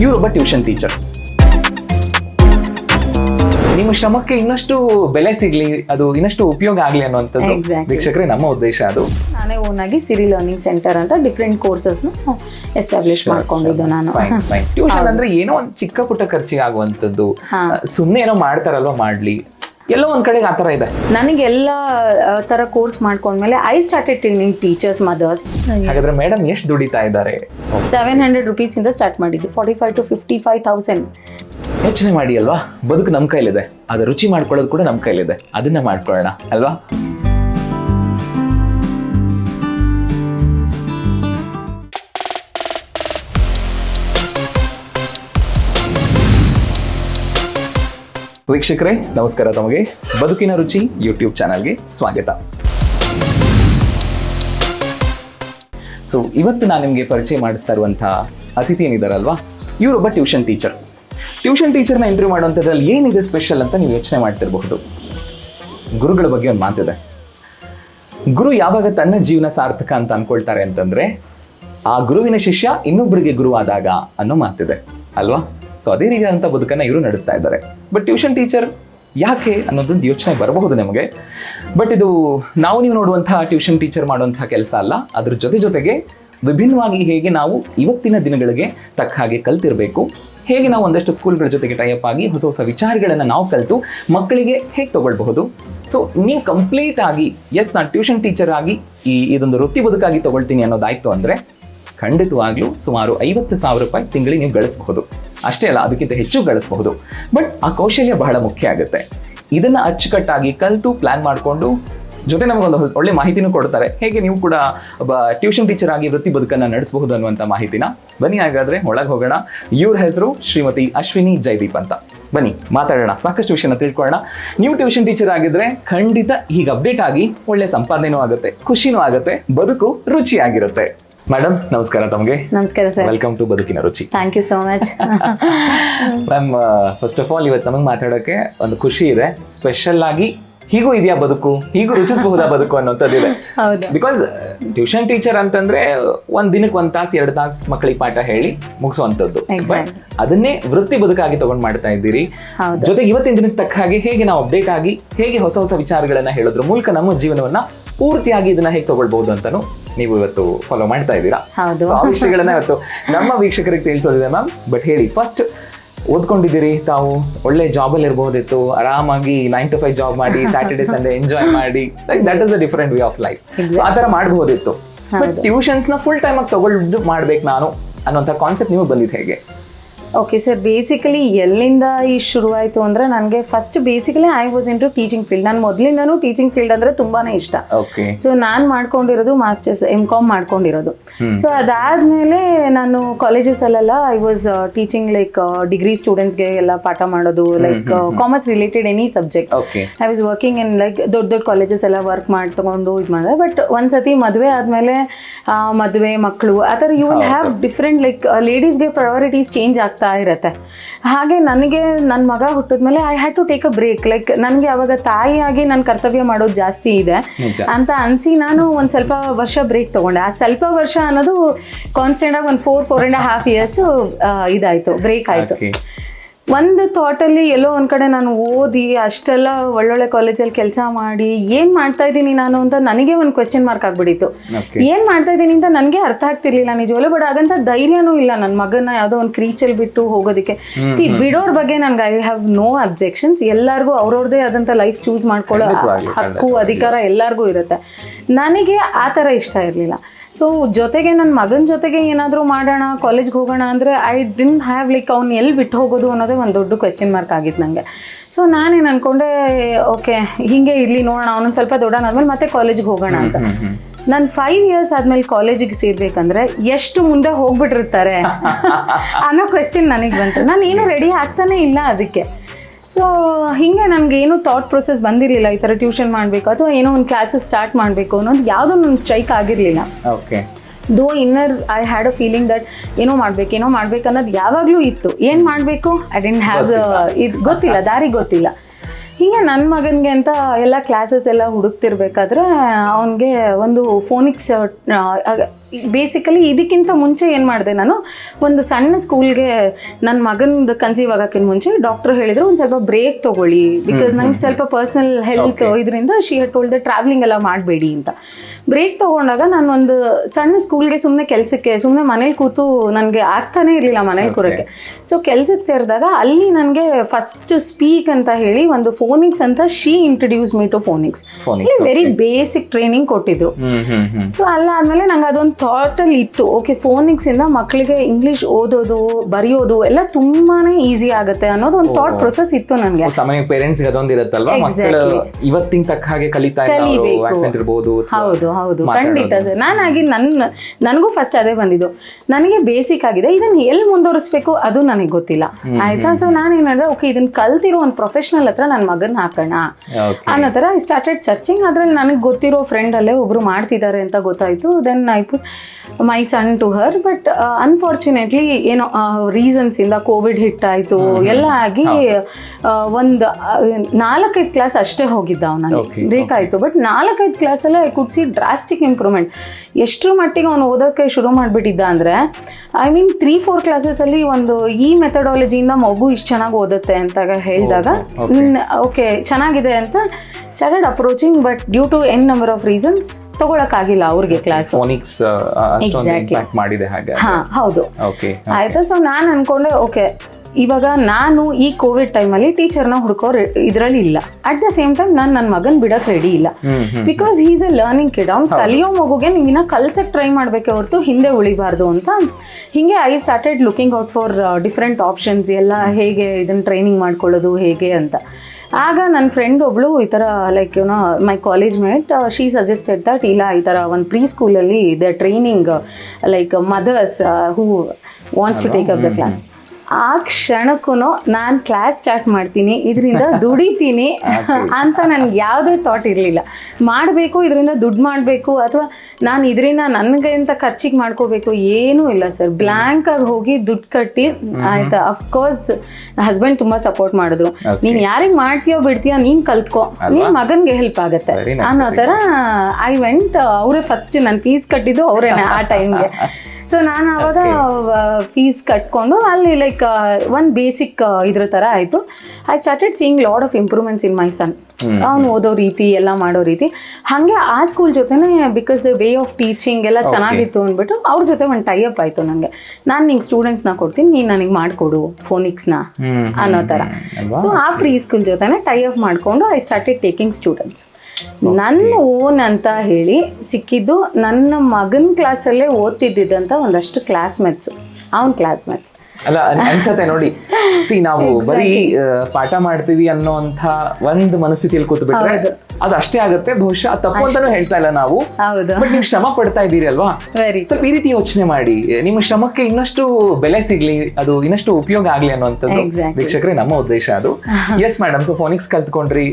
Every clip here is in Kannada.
ಇವರೊಬ್ಬ ಟ್ಯೂಷನ್ ಟೀಚರ್ ನಿಮ್ಮ ಶ್ರಮಕ್ಕೆ ಇನ್ನಷ್ಟು ಬೆಲೆ ಸಿಗ್ಲಿ ಅದು ಇನ್ನಷ್ಟು ಉಪಯೋಗ ಆಗ್ಲಿ ಅನ್ನುವಂಥದ್ದು. ವೀಕ್ಷಕರೇ ನಮ್ಮ ಉದ್ದೇಶ ಅದು. ನಾನೇ ಓನ್ ಆಗಿ ಸಿರಿ ಲರ್ನಿಂಗ್ ಸೆಂಟರ್ ಅಂತ ಡಿಫ್ರೆಂಟ್ ಕೋರ್ಸಸ್ನ ಎಸ್ಟಾಬ್ಲಿಷ್ ಮಾಡ್ಕೊಂಡಿದ್ದು ನಾನು. ಟ್ಯೂಷನ್ ಅಂದ್ರೆ ಏನೋ ಒಂದು ಚಿಕ್ಕ ಪುಟ್ಟ ಖರ್ಚಿಗೆ ಆಗುವಂಥದ್ದು. ಸುಮ್ಮನೆ ಏನೋ ಮಾಡ್ತಾರಲ್ವ ಮಾಡ್ಲಿ. ಎಲ್ಲೋ ಒಂದ್ ಕಡೆಗೆ ಆ ಥರ ಇದೆ. ನನಗೆ ಎಲ್ಲ ಆ, ಥರ ಕೋರ್ಸ್ ಮಾಡ್ಕೊಂಡ್ಮೇಲೆ I started training teachers mothers ಹಾಗಾದ್ರೆ ಮೇಡಮ್ ಎಷ್ಟು ದುಡಿತಾ ಇದ್ದಾರೆ? ಸೆವೆನ್ ಹಂಡ್ರೆಡ್ ರುಪೀಸಿಂದ ಸ್ಟಾರ್ಟ್ ಮಾಡಿದ್ದು. Forty five to fifty five thousand ಯೋಚನೆ ಮಾಡಿ ಅಲ್ವಾ? ಬದುಕು ನಮ್ಮ ಕೈಲಿದೆ. ಅದು ರುಚಿ ಮಾಡ್ಕೊಳ್ಳೋದು ಕೂಡ ನಮ್ಮ ಕೈಲಿದೆ. ಅದನ್ನ ಮಾಡ್ಕೊಳ್ಳೋಣ ಅಲ್ವಾ? ವೀಕ್ಷಕರೇ, ನಮಸ್ಕಾರ ತಮಗೆ. ಬದುಕಿನ ರುಚಿ ಯೂಟ್ಯೂಬ್ ಚಾನಲ್ಗೆ ಸ್ವಾಗತ. ಸೊ ಇವತ್ತು ನಾನು ನಿಮಗೆ ಪರಿಚಯ ಮಾಡಿಸ್ತಾ ಇರುವಂಥ ಅತಿಥಿ ಏನಿದಾರಲ್ವಾ? ಇವರೊಬ್ಬ ಟ್ಯೂಷನ್ ಟೀಚರ್ ಟ್ಯೂಷನ್ ಟೀಚರ್ನ ಇಂಟರ್ವ್ಯೂ ಮಾಡುವಂಥದ್ರಲ್ಲಿ ಏನಿದೆ ಸ್ಪೆಷಲ್ ಅಂತ ನೀವು ಯೋಚನೆ ಮಾಡ್ತಿರಬಹುದು? ಗುರುಗಳ ಬಗ್ಗೆ ಒಂದು ಮಾತಿದೆ ಗುರು ಯಾವಾಗ ತನ್ನ ಜೀವನ ಸಾರ್ಥಕ ಅಂತ ಅನ್ಕೊಳ್ತಾರೆ ಅಂತಂದ್ರೆ, ಆ ಗುರುವಿನ ಶಿಷ್ಯ ಇನ್ನೊಬ್ಬರಿಗೆ ಗುರುವಾದಾಗ ಅನ್ನೋ ಮಾತಿದೆ. ಅಲ್ವಾ? ಸೊ ಅದೇ ರೀತಿಯಾದಂಥ ಬದುಕನ್ನು ಇವರು ನಡೆಸ್ತಾ ಇದ್ದಾರೆ. ಬಟ್ ಟ್ಯೂಷನ್ ಟೀಚರ್ ಯಾಕೆ ಅನ್ನೋದೊಂದು ಯೋಚನೆ ಬರಬಹುದು ನಮಗೆ. ಬಟ್ ಇದು ನಾವು ನೀವು ನೋಡುವಂಥ ಟ್ಯೂಷನ್ ಟೀಚರ್ ಮಾಡುವಂಥ ಕೆಲಸ ಅಲ್ಲ. ಅದ್ರ ಜೊತೆ ಜೊತೆಗೆ ವಿಭಿನ್ನವಾಗಿ ಹೇಗೆ ನಾವು ಇವತ್ತಿನ ದಿನಗಳಿಗೆ ತಕ್ಕ ಹಾಗೆ ಕಲ್ತಿರಬೇಕು. ಹೇಗೆ ನಾವು ಒಂದಷ್ಟು ಸ್ಕೂಲ್ಗಳ ಜೊತೆಗೆ ಟೈಅಪ್ ಆಗಿ ಹೊಸ ಹೊಸ ವಿಚಾರಗಳನ್ನು ನಾವು ಕಲಿತು ಮಕ್ಕಳಿಗೆ ಹೇಗೆ ತಗೊಳ್ಬಹುದು. ಸೊ ನೀವು ಕಂಪ್ಲೀಟ್ ಆಗಿ ಎಸ್ ನಾನು ಟ್ಯೂಷನ್ ಟೀಚರ್ ಆಗಿ ಈ ಇದೊಂದು ವೃತ್ತಿ ಬದುಕಾಗಿ ತಗೊಳ್ತೀನಿ ಅನ್ನೋದಾಯಿತು ಅಂದರೆ ಖಂಡಿತವಾಗ್ಲೂ ಸುಮಾರು ಐವತ್ತು ಸಾವಿರ ರೂಪಾಯಿ ತಿಂಗಳಿಗೆ ನೀವು ಗಳಿಸಬಹುದು. ಅಷ್ಟೇ ಅಲ್ಲ, ಅದಕ್ಕಿಂತ ಹೆಚ್ಚು ಗಳಿಸಬಹುದು. ಬಟ್ ಆ ಕೌಶಲ್ಯ ಬಹಳ ಮುಖ್ಯ ಆಗುತ್ತೆ. ಇದನ್ನ ಅಚ್ಚುಕಟ್ಟಾಗಿ ಕಲಿತು ಪ್ಲಾನ್ ಮಾಡಿಕೊಂಡು ಜೊತೆ ನಮಗೊಂದು ಒಳ್ಳೆ ಮಾಹಿತಿನೂ ಕೊಡ್ತಾರೆ. ಹೇಗೆ ನೀವು ಕೂಡ ಒಬ್ಬ ಟ್ಯೂಷನ್ ಟೀಚರ್ ಆಗಿ ವೃತ್ತಿ ಬದುಕನ್ನು ನಡೆಸಬಹುದು ಅನ್ನುವಂಥ ಮಾಹಿತಿನ ಬನ್ನಿ ಹಾಗಾದ್ರೆ ಒಳಗೆ ಹೋಗೋಣ. ಇವ್ರ ಹೆಸರು ಶ್ರೀಮತಿ ಅಶ್ವಿನಿ ಜೈದೀಪ್ ಅಂತ. ಬನ್ನಿ, ಮಾತಾಡೋಣ. ಸಾಕಷ್ಟು ವಿಷಯನ ತಿಳ್ಕೊಳ್ಳೋಣ. ನೀವು ಟ್ಯೂಷನ್ ಟೀಚರ್ ಆಗಿದ್ರೆ ಖಂಡಿತ ಈಗ ಅಪ್ಡೇಟ್ ಆಗಿ ಒಳ್ಳೆ ಸಂಪಾದನೆನೂ ಆಗುತ್ತೆ, ಖುಷಿನೂ ಆಗುತ್ತೆ, ಬದುಕು ರುಚಿಯಾಗಿರುತ್ತೆ. ಮೇಡಮ್ ನಮಸ್ಕಾರ ತಮಗೆ. ನಮಸ್ಕಾರ ಸರ್. ವೆಲ್ಕಮ್ ಟು ಬದುಕಿನ ರುಚಿ. Thank you so much ma'am first of all ಇವತ್ತು ನಮಗೆ ಮಾತಾಡೋಕ್ಕೆ ಒಂದು ಖುಷಿ ಇದೆ. ಸ್ಪೆಷಲ್ ಆಗಿ ಹೀಗೂ ಇದೆಯಾ ಬದುಕು? ಹೀಗೂ ರುಚಿಸಬಹುದಾ ಬದುಕು ಅನ್ನೋಂಥದ್ದಿದೆ ಇದೆ. ಬಿಕಾಸ್ ಟ್ಯೂಷನ್ ಟೀಚರ್ ಅಂತಂದ್ರೆ ಒಂದ್ ದಿನಕ್ಕೆ ಒಂದ್ ತಾಸು ಎರಡು ತಾಸು ಮಕ್ಕಳಿಗೆ ಪಾಠ ಹೇಳಿ ಮುಗಿಸುವಂಥದ್ದು. ಬಟ್ ಅದನ್ನೇ ವೃತ್ತಿ ಬದುಕಾಗಿ ತಗೊಂಡ್ ಮಾಡ್ತಾ ಇದ್ದೀರಿ. ಜೊತೆಗೆ ಇವತ್ತಿನ ದಿನಕ್ಕೆ ತಕ್ಕ ಹಾಗೆ ಹೇಗೆ ನಾವು ಅಪ್ಡೇಟ್ ಆಗಿ ಹೇಗೆ ಹೊಸ ಹೊಸ ವಿಚಾರಗಳನ್ನ ಹೇಳೋದ್ರ ಮೂಲಕ ನಮ್ಮ ಜೀವನವನ್ನ ಪೂರ್ತಿಯಾಗಿ ಇದನ್ನ ಹೇಗೆ ತಗೊಳ್ಬಹುದು ಅಂತಾನು ನೀವು ಇವತ್ತು ಫಾಲೋ ಮಾಡ್ತಾ ಇದ್ದೀರಾ? ಆ ವಿಷಯಗಳನ್ನ ಇವತ್ತು ನಮ್ಮ ವೀಕ್ಷಕರಿಗೆ ತಿಳಿಸೋದಿದೆ ಮ್ಯಾಮ್ ಬಟ್ ಹೇಳಿ ಫಸ್ಟ್ ಓದ್ಕೊಂಡಿದ್ದೀರಿ ತಾವು? ಒಳ್ಳೆ ಜಾಬಲ್ಲಿ ಇರಬಹುದಿತ್ತು ಆರಾಮಾಗಿ ನೈನ್ ಟು ಫೈವ್ ಜಾಬ್ ಮಾಡಿ ಸ್ಯಾಟರ್ಡೆ ಸಂಡೇ ಎಂಜಾಯ್ ಮಾಡಿ. Like that is a different way of life so ಆ ಥರ ಮಾಡಬಹುದಿತ್ತು ಬಟ್ ಟ್ಯೂಷನ್ಸ್ನ ಫುಲ್ ಟೈಮ್ ಆಗಿ ತಗೊಂಡು ಮಾಡ್ಬೇಕು ನಾನು ಅನ್ನೋಂಥ ಕಾನ್ಸೆಪ್ಟ್ ನೀವು ಬಂದಿದ್ದು ಹೇಗೆ? ಓಕೆ ಸರ್ ಬೇಸಿಕಲಿ ಎಲ್ಲಿಂದ ಈ ಶುರುವಾಯಿತು ಅಂದರೆ ನನಗೆ first basically I was into teaching field ನಾನು ಮೊದಲಿಂದನೂ ಟೀಚಿಂಗ್ ಫೀಲ್ಡ್ ಅಂದರೆ ತುಂಬಾ ಇಷ್ಟ. ಓಕೆ ಸೊ ನಾನು ಮಾಡ್ಕೊಂಡಿರೋದು ಮಾಸ್ಟರ್ಸ್ ಎಂ ಕಾಮ್ ಮಾಡ್ಕೊಂಡಿರೋದು. ಸೊ ಅದಾದಮೇಲೆ ನಾನು ಕಾಲೇಜಸಲ್ಲೆಲ್ಲ I was teaching like degree ಸ್ಟೂಡೆಂಟ್ಸ್ಗೆ ಎಲ್ಲ ಪಾಠ ಮಾಡೋದು like commerce related any subject I was working in like ದೊಡ್ಡ ದೊಡ್ಡ ಕಾಲೇಜಸ್ ಎಲ್ಲ ವರ್ಕ್ ಮಾಡಿ ತೊಗೊಂಡು ಇದು ಮಾಡಿದೆ. ಬಟ್ ಒಂದ್ಸತಿ ಮದುವೆ ಆದಮೇಲೆ ಮದುವೆ ಮಕ್ಕಳು ಆ ಥರ you will have different like ಲೇಡೀಸ್ಗೆ priorities change ಆಗ್ತಾ ಇರತ್ತೆ. ಹಾಗೆ ನನಗೆ ನನ್ನ ಮಗ ಹುಟ್ಟಿದ್ಮೇಲೆ I had to take a break like ನನಗೆ ಅವಾಗ ತಾಯಿಯಾಗಿ ನನ್ನ ಕರ್ತವ್ಯ ಮಾಡೋದು ಜಾಸ್ತಿ ಇದೆ. ಅಂತ ಅನ್ಸಿ ನಾನು ಒಂದು ಸ್ವಲ್ಪ ವರ್ಷ ಬ್ರೇಕ್ ತಗೊಂಡೆ. ಆ ಸ್ವಲ್ಪ ವರ್ಷ ಅನ್ನೋದು ಕಾನ್ಸ್ಟೆಂಟ್ ಆಗಿ ಒಂದು four four and half years ಇದಾಯಿತು. ಬ್ರೇಕ್ ಆಯಿತು. ಒಂದು ಥಾಟಲ್ಲಿ ಎಲ್ಲೋ ಒಂದು ಕಡೆ ನಾನು ಓದಿ ಅಷ್ಟೆಲ್ಲ ಒಳ್ಳೊಳ್ಳೆ ಕಾಲೇಜಲ್ಲಿ ಕೆಲಸ ಮಾಡಿ ಏನು ಮಾಡ್ತಾ ಇದ್ದೀನಿ ನಾನು ಅಂತ ನನಗೆ ಒಂದು ಕ್ವೆಶ್ಚನ್ ಮಾರ್ಕ್ ಆಗ್ಬಿಟ್ಟಿತ್ತು. ಏನು ಮಾಡ್ತಾ ಇದ್ದೀನಿ ಅಂತ ನನಗೆ ಅರ್ಥ ಆಗ್ತಿರ್ಲಿಲ್ಲ. ನಿಜವಲ್ಲೂ ಬಟ್ ಹಾಗಂತ ಧೈರ್ಯನೂ ಇಲ್ಲ. ನನ್ನ ಮಗನ ಯಾವುದೋ ಒಂದು ಕ್ರೀಚಲ್ಲಿ ಬಿಟ್ಟು ಹೋಗೋದಕ್ಕೆ. ಸಿ ಬಿಡೋರ್ ಬಗ್ಗೆ ನನಗೆ ಐ ಹ್ಯಾವ್ ನೋ ಅಬ್ಜೆಕ್ಷನ್ಸ್ ಎಲ್ಲರಿಗೂ ಅವ್ರವ್ರದೇ ಆದಂಥ ಲೈಫ್ ಚೂಸ್ ಮಾಡ್ಕೊಳ್ಳೋ ಹಕ್ಕು ಅಧಿಕಾರ ಎಲ್ಲರಿಗೂ ಇರುತ್ತೆ. ನನಗೆ ಆ ಥರ ಇಷ್ಟ ಇರಲಿಲ್ಲ. ಸೊ ಜೊತೆಗೆ ನನ್ನ ಮಗನ ಜೊತೆಗೆ ಏನಾದರೂ ಮಾಡೋಣ ಕಾಲೇಜ್ಗೆ ಹೋಗೋಣ ಅಂದರೆ ಐ ಡಿನ್ ಹ್ಯಾವ್ ಲೈಕ್ ಅವ್ನು ಎಲ್ಲಿ ಬಿಟ್ಟು ಹೋಗೋದು ಅನ್ನೋದೇ ಒಂದು ದೊಡ್ಡ ಕ್ವೆಶ್ಚನ್ ಮಾರ್ಕ್ ಆಗಿತ್ತು ನನಗೆ ಸೊ ನಾನೇನು ಅನ್ಕೊಂಡೆ ಓಕೆ ಹೀಗೆ ಇರಲಿ ನೋಡೋಣ ಅವನೊಂದು ಸ್ವಲ್ಪ ದೊಡ್ಡ ದೊಡ್ಡನಾದ್ಮೇಲೆ ಮತ್ತೆ ಕಾಲೇಜ್ಗೆ ಹೋಗೋಣ ಅಂತ. ನಾನು ಫೈವ್ ಇಯರ್ಸ್ ಆದ್ಮೇಲೆ ಕಾಲೇಜಿಗೆ ಸೇರ್ಬೇಕಂದ್ರೆ ಎಷ್ಟು ಮುಂದೆ ಹೋಗ್ಬಿಟ್ಟಿರ್ತಾರೆ ಅನ್ನೋ ಕ್ವೆಶ್ಚನ್ ನನಗೆ ಬಂತು. ನಾನು ಏನು ರೆಡಿ ಆಗ್ತಾನೆ ಇಲ್ಲ ಅದಕ್ಕೆ. ಸೊ ಹಿಂಗೆ ನನಗೆ ಏನು ಥಾಟ್ ಪ್ರೊಸೆಸ್ ಬಂದಿರಲಿಲ್ಲ. ಈ ಥರ ಟ್ಯೂಷನ್ ಮಾಡಬೇಕು ಅಥವಾ ಏನೋ ಒಂದು ಕ್ಲಾಸಸ್ ಸ್ಟಾರ್ಟ್ ಮಾಡಬೇಕು ಅನ್ನೋದು ಯಾವುದೋ ನನ್ನ ಸ್ಟ್ರೈಕ್ ಆಗಿರಲಿಲ್ಲ. Okay though inner I had a feeling that ಏನೋ ಮಾಡ್ಬೇಕು ಏನೋ ಮಾಡ್ಬೇಕು ಅನ್ನೋದು ಯಾವಾಗಲೂ ಇತ್ತು. ಏನು ಮಾಡಬೇಕು? ಐ ಡೆಂಟ್ ಹ್ಯಾವ್ ಇದು ಗೊತ್ತಿಲ್ಲ ದಾರಿ ಗೊತ್ತಿಲ್ಲ. ಹೀಗೆ ನನ್ನ ಮಗನಿಗೆ ಅಂತ ಎಲ್ಲ ಕ್ಲಾಸಸ್ ಎಲ್ಲ ಹುಡುಕ್ತಿರ್ಬೇಕಾದ್ರೆ ಅವನಿಗೆ ಒಂದು ಫೋನಿಕ್ಸ್ ಬೇಸಿಕಲಿ ಇದಕ್ಕಿಂತ ಮುಂಚೆ ಏನು ಮಾಡಿದೆ ನಾನು ಒಂದು ಸಣ್ಣ ಸ್ಕೂಲ್ಗೆ ನನ್ನ ಮಗನದು ಕನ್ಸೀವ್ ಆಗೋಕ್ಕಿಂತ ಮುಂಚೆ ಡಾಕ್ಟರ್ ಹೇಳಿದ್ರು ಒಂದು ಸ್ವಲ್ಪ ಬ್ರೇಕ್ ತಗೊಳ್ಳಿ. ಬಿಕಾಸ್ ನಂಗೆ ಸ್ವಲ್ಪ ಪರ್ಸ್ನಲ್ ಹೆಲ್ತ್ ಇದರಿಂದ ಶಿ ಹಟ್ ಟೋಲ್ಡ್ ಟ್ರಾವೆಲಿಂಗ್ ಎಲ್ಲ ಮಾಡಬೇಡಿ ಅಂತ. ಬ್ರೇಕ್ ತಗೊಂಡಾಗ ನಾನು ಒಂದು ಸಣ್ಣ ಸ್ಕೂಲ್ಗೆ ಸುಮ್ಮನೆ ಕೆಲಸಕ್ಕೆ ಸುಮ್ಮನೆ ಮನೇಲಿ ಕೂತು ನನಗೆ ಆಗ್ತಾನೇ ಇರಲಿಲ್ಲ ಮನೇಲಿ ಕೂರಕ್ಕೆ ಸೊ ಕೆಲ್ಸಕ್ಕೆ ಸೇರಿದಾಗ ಅಲ್ಲಿ ನನಗೆ ಫಸ್ಟ್ ಸ್ಪೀಕ್ ಅಂತ ಹೇಳಿ ಒಂದು ಫೋನಿಕ್ಸ್ ಅಂತ she introduce me to phonics very basic training ಕೊಟ್ಟಿದ್ರು. ಸೊ ಅಲ್ಲ ಆದ್ಮೇಲೆ ನಂಗೆ ಅದೊಂದು ಥಾಟಲ್ಲಿ ಇತ್ತು. ಓಕೆ ಫೋನಿಕ್ಸ್ ಇಂದ ಮಕ್ಕಳಿಗೆ ಇಂಗ್ಲಿಷ್ ಓದೋದು ಬರೆಯೋದು ಎಲ್ಲ ತುಂಬಾನೇ ಈಸಿ ಆಗುತ್ತೆ ಅನ್ನೋದು ಒಂದು ಥಾಟ್ ಪ್ರೊಸೆಸ್ ಇತ್ತು ನನಗೆ. ಸಮಯ ಪೇರೆಂಟ್ಸ್ ಅದೊಂದು ಇರುತ್ತಲ್ವಾ? ಮಕ್ಕಳು ಇವತ್ತಿನ ತಕ್ಕ ಹಾಗೆ ಕಲಿತಾ ಇರಬಹುದು ಹೌದು ಹೌದು. ಖಂಡಿತ ಸರ್. ನಾನಾಗಿ ನನ್ನ ನನಗೂ ಫಸ್ಟ್ ಅದೇ ಬಂದಿದ್ದು. ನನಗೆ ಬೇಸಿಕ್ ಆಗಿದೆ. ಇದನ್ನ ಎಲ್ಲಿ ಮುಂದುವರಿಸ್ಬೇಕು ಅದು ನನಗೆ ಗೊತ್ತಿಲ್ಲ. ಆಯ್ತಾ? ಸೊ ನಾನು ಏನ್ ಮಾಡಿದೆ? ಓಕೆ ಇದನ್ನ ಕಲ್ತಿರೋ ಒಂದು ಪ್ರೊಫೆಷನಲ್ ಹತ್ರ ನನ್ನ ಮಗನ ಹಾಕೋಣ. ಅನ್ನೋ ಥರ ಐ ಸ್ಟಾರ್ಟೆಡ್ ಸರ್ಚಿಂಗ್ ಅದ್ರಲ್ಲಿ ನನಗೆ ಗೊತ್ತಿರೋ ಫ್ರೆಂಡ್ ಅಲ್ಲೇ ಒಬ್ರು ಮಾಡ್ತಿದ್ದಾರೆ ಅಂತ ಗೊತ್ತಾಯ್ತು. Then I put my son to her but unfortunately ಏನೋ ರೀಸನ್ಸ್ ಇಂದ ಕೋವಿಡ್ ಹಿಟ್ ಆಯಿತು. ಎಲ್ಲ ಆಗಿ ಒಂದು ನಾಲ್ಕೈದು ಕ್ಲಾಸ್ ಅಷ್ಟೇ ಹೋಗಿದ್ದ ಅವನಲ್ಲಿ ಬೇಕಾಯ್ತು ಬ್ರೇಕ್ ಆಯಿತು. ಬಟ್ ನಾಲ್ಕೈದು ಕ್ಲಾಸಲ್ಲೇ I could see drastic improvement ಎಷ್ಟರ ಮಟ್ಟಿಗೆ ಅವನು ಓದೋಕ್ಕೆ ಶುರು ಮಾಡಿಬಿಟ್ಟಿದ್ದ ಅಂದರೆ ಐ ಮೀನ್ ತ್ರೀ ಫೋರ್ ಕ್ಲಾಸಸಲ್ಲಿ ಒಂದು ಈ ಮೆಥಡಾಲಜಿಯಿಂದ ಮಗು ಇಷ್ಟು ಚೆನ್ನಾಗಿ ಓದುತ್ತೆ ಅಂತ ಹೇಳಿದಾಗ ಓಕೆ ಚೆನ್ನಾಗಿದೆ ಅಂತ started approaching but due to N number of reasons ತಗೊಳಕ್ಕಾಗಿಲ್ಲ ಅವ್ರಿಗೆ ಕ್ಲಾಸ್ ಫೋನಿಕ್ಸ್ ಇಂಪ್ಯಾಕ್ಟ್ ಮಾಡಿದೆ ಹಾಗೆ ಹಾ ಹೌದು. ಓಕೆ ಆಯ್ತಾ? ಸೊ ನಾನು ಅನ್ಕೊಂಡೆ ಓಕೆ ಇವಾಗ ನಾನು ಈ ಕೋವಿಡ್ ಟೈಮಲ್ಲಿ ಟೀಚರ್ನ ಹುಡ್ಕೋ ಇದರಲ್ಲಿ ಇಲ್ಲ. ಅಟ್ ದ ಸೇಮ್ ಟೈಮ್ ನಾನು ನನ್ನ ಮಗನ್ ಬಿಡಕ್ ರೆಡಿ ಇಲ್ಲ. Because he because is a learning kid ಅವ್ನು ಕಲಿಯೋ ಮಗುಗೆ ನೀವಿನ ಕಲ್ಸಕ್ಕೆ ಟ್ರೈ ಮಾಡಬೇಕೆ ಹೊರತು ಹಿಂದೆ ಉಳಿಬಾರ್ದು ಅಂತ ಹಿಂಗೆ I started looking out for different options ಎಲ್ಲ ಹೇಗೆ ಇದನ್ನ ಟ್ರೈನಿಂಗ್ ಮಾಡ್ಕೊಳ್ಳೋದು ಹೇಗೆ ಅಂತ. ಆಗ ನನ್ನ ಫ್ರೆಂಡ್ ಒಬ್ಳು ಈ ಥರ like you know my college mate she suggested that ಇಲ್ಲ ಈ ಥರ ಒಂದು ಪ್ರೀ ಸ್ಕೂಲಲ್ಲಿ the training like mothers who wants to take up the class ಆ ಕ್ಷಣಕ್ಕೂ ನಾನು ಕ್ಲಾಸ್ ಸ್ಟಾರ್ಟ್ ಮಾಡ್ತೀನಿ ಇದರಿಂದ ದುಡಿತೀನಿ ಅಂತ ನನಗೆ ಯಾವುದೇ ಥಾಟ್ ಇರಲಿಲ್ಲ. ಮಾಡಬೇಕು ಇದರಿಂದ ದುಡ್ಡು ಮಾಡಬೇಕು ಅಥವಾ ನಾನು ಇದರಿಂದ ನನಗೆ ಅಂತ ಖರ್ಚಿಗೆ ಮಾಡ್ಕೋಬೇಕು ಏನೂ ಇಲ್ಲ ಸರ್. ಬ್ಲ್ಯಾಂಕ್ ಆಗಿ ಹೋಗಿ ದುಡ್ಡು ಕಟ್ಟಿ ಆಯ್ತಾ? ಅಫ್ಕೋರ್ಸ್ ಹಸ್ಬೆಂಡ್ ತುಂಬ ಸಪೋರ್ಟ್ ಮಾಡಿದ್ರು ನೀನ್ ಯಾರಿಗೆ ಮಾಡ್ತೀಯೋ ಬಿಡ್ತೀಯೋ ನೀನ್ ಕಲ್ತ್ಕೋ. ನಿನ್ನ ಮಗನಿಗೆ ಹೆಲ್ಪ್ ಆಗುತ್ತೆ. ಅನ್ನೋ ಥರ ಐ ವೆಂಟ್ ಅವರೇ ಫಸ್ಟ್ ನಾನು ಫೀಸ್ ಕಟ್ಟಿದ್ದು ಅವರೇನೆ ಆ ಟೈಮ್ಗೆ ಸೊ ನಾನು ಅವಾಗ ಫೀಸ್ ಕಟ್ಕೊಂಡು ಅಲ್ಲಿ ಲೈಕ್ ಒಂದು ಬೇಸಿಕ್ ಇದ್ರ ಥರ ಆಯಿತು. I started seeing lot of improvements in my son ಅವ್ನು ಓದೋ ರೀತಿ ಎಲ್ಲ ಮಾಡೋ ರೀತಿ. ಹಾಗೆ ಆ ಸ್ಕೂಲ್ ಜೊತೆನೆ because the way of teaching ಎಲ್ಲ ಚೆನ್ನಾಗಿತ್ತು ಅಂದ್ಬಿಟ್ಟು ಅವ್ರ ಜೊತೆ ಒಂದು ಟೈಅಪ್ ಆಯ್ತು ನನಗೆ ನಾನು ನಿಂಗೆ ಸ್ಟೂಡೆಂಟ್ಸ್ನ ಕೊಡ್ತೀನಿ ನೀನು ನನಗೆ ಮಾಡಿಕೊಡು ಫೋನಿಕ್ಸ್ನ ನ ಅನ್ನೋ ಥರ ಅಲ್ವಾ? ಸೊ ಆ ಪ್ರೀ ಸ್ಕೂಲ್ ಜೊತೆನೆ ಟೈ ಅಪ್ ಮಾಡಿಕೊಂಡು ಐ ಸ್ಟಾರ್ಟೆಡ್ ಟೇಕಿಂಗ್ ಸ್ಟೂಡೆಂಟ್ಸ್ ನನ್ನ ಓನ್ ಅಂತ ಹೇಳಿ ಸಿಕ್ಕಿದ್ದು ನನ್ನ ಮಗನ ಕ್ಲಾಸಲ್ಲೇ ಓದ್ತಿದ್ದಂಥ ಒಂದಷ್ಟು ಕ್ಲಾಸ್ಮೇಟ್ಸು ಅವನ ಕ್ಲಾಸ್ಮೇಟ್ಸ್ ಅಲ್ಲ ಅನ್- ಅನ್ಸತ್ತೆ ನೋಡಿ. ಸಿ ನಾವು ಬರೀ ಪಾಠ ಮಾಡ್ತೀವಿ ಅನ್ನೋಂಥ ಒಂದ್ ಮನಸ್ಥಿತಿಯಲ್ಲಿ ಕೂತು ಬಿಟ್ರೆ ಅದು ಅಷ್ಟೇ ಆಗುತ್ತೆ. ಬಹುಶಃ ತಪ್ಪು ಅಂತಾನು ಹೇಳ್ತಾ ಇಲ್ಲ ನಾವು. ಬಟ್ ನೀವು ಶ್ರಮ ಪಡ್ತಾ ಇದ್ದೀರಿ ಅಲ್ವಾ? ಸ್ವಲ್ಪ ಈ ರೀತಿ ಯೋಚನೆ ಮಾಡಿ. ನಿಮ್ಮ ಶ್ರಮಕ್ಕೆ ಇನ್ನಷ್ಟು ಬೆಲೆ ಸಿಗ್ಲಿ ಅದು ಇನ್ನಷ್ಟು ಉಪಯೋಗ ಆಗ್ಲಿ ಅನ್ನುವಂಥದ್ದು. ವೀಕ್ಷಕರೇ ನಮ್ಮ ಉದ್ದೇಶ ಅದು. ಎಸ್ ಮೇಡಮ್ ಸೊ ಫೋನಿಕ್ಸ್ ಕಲ್ತ್ಕೊಂಡ್ರಿ.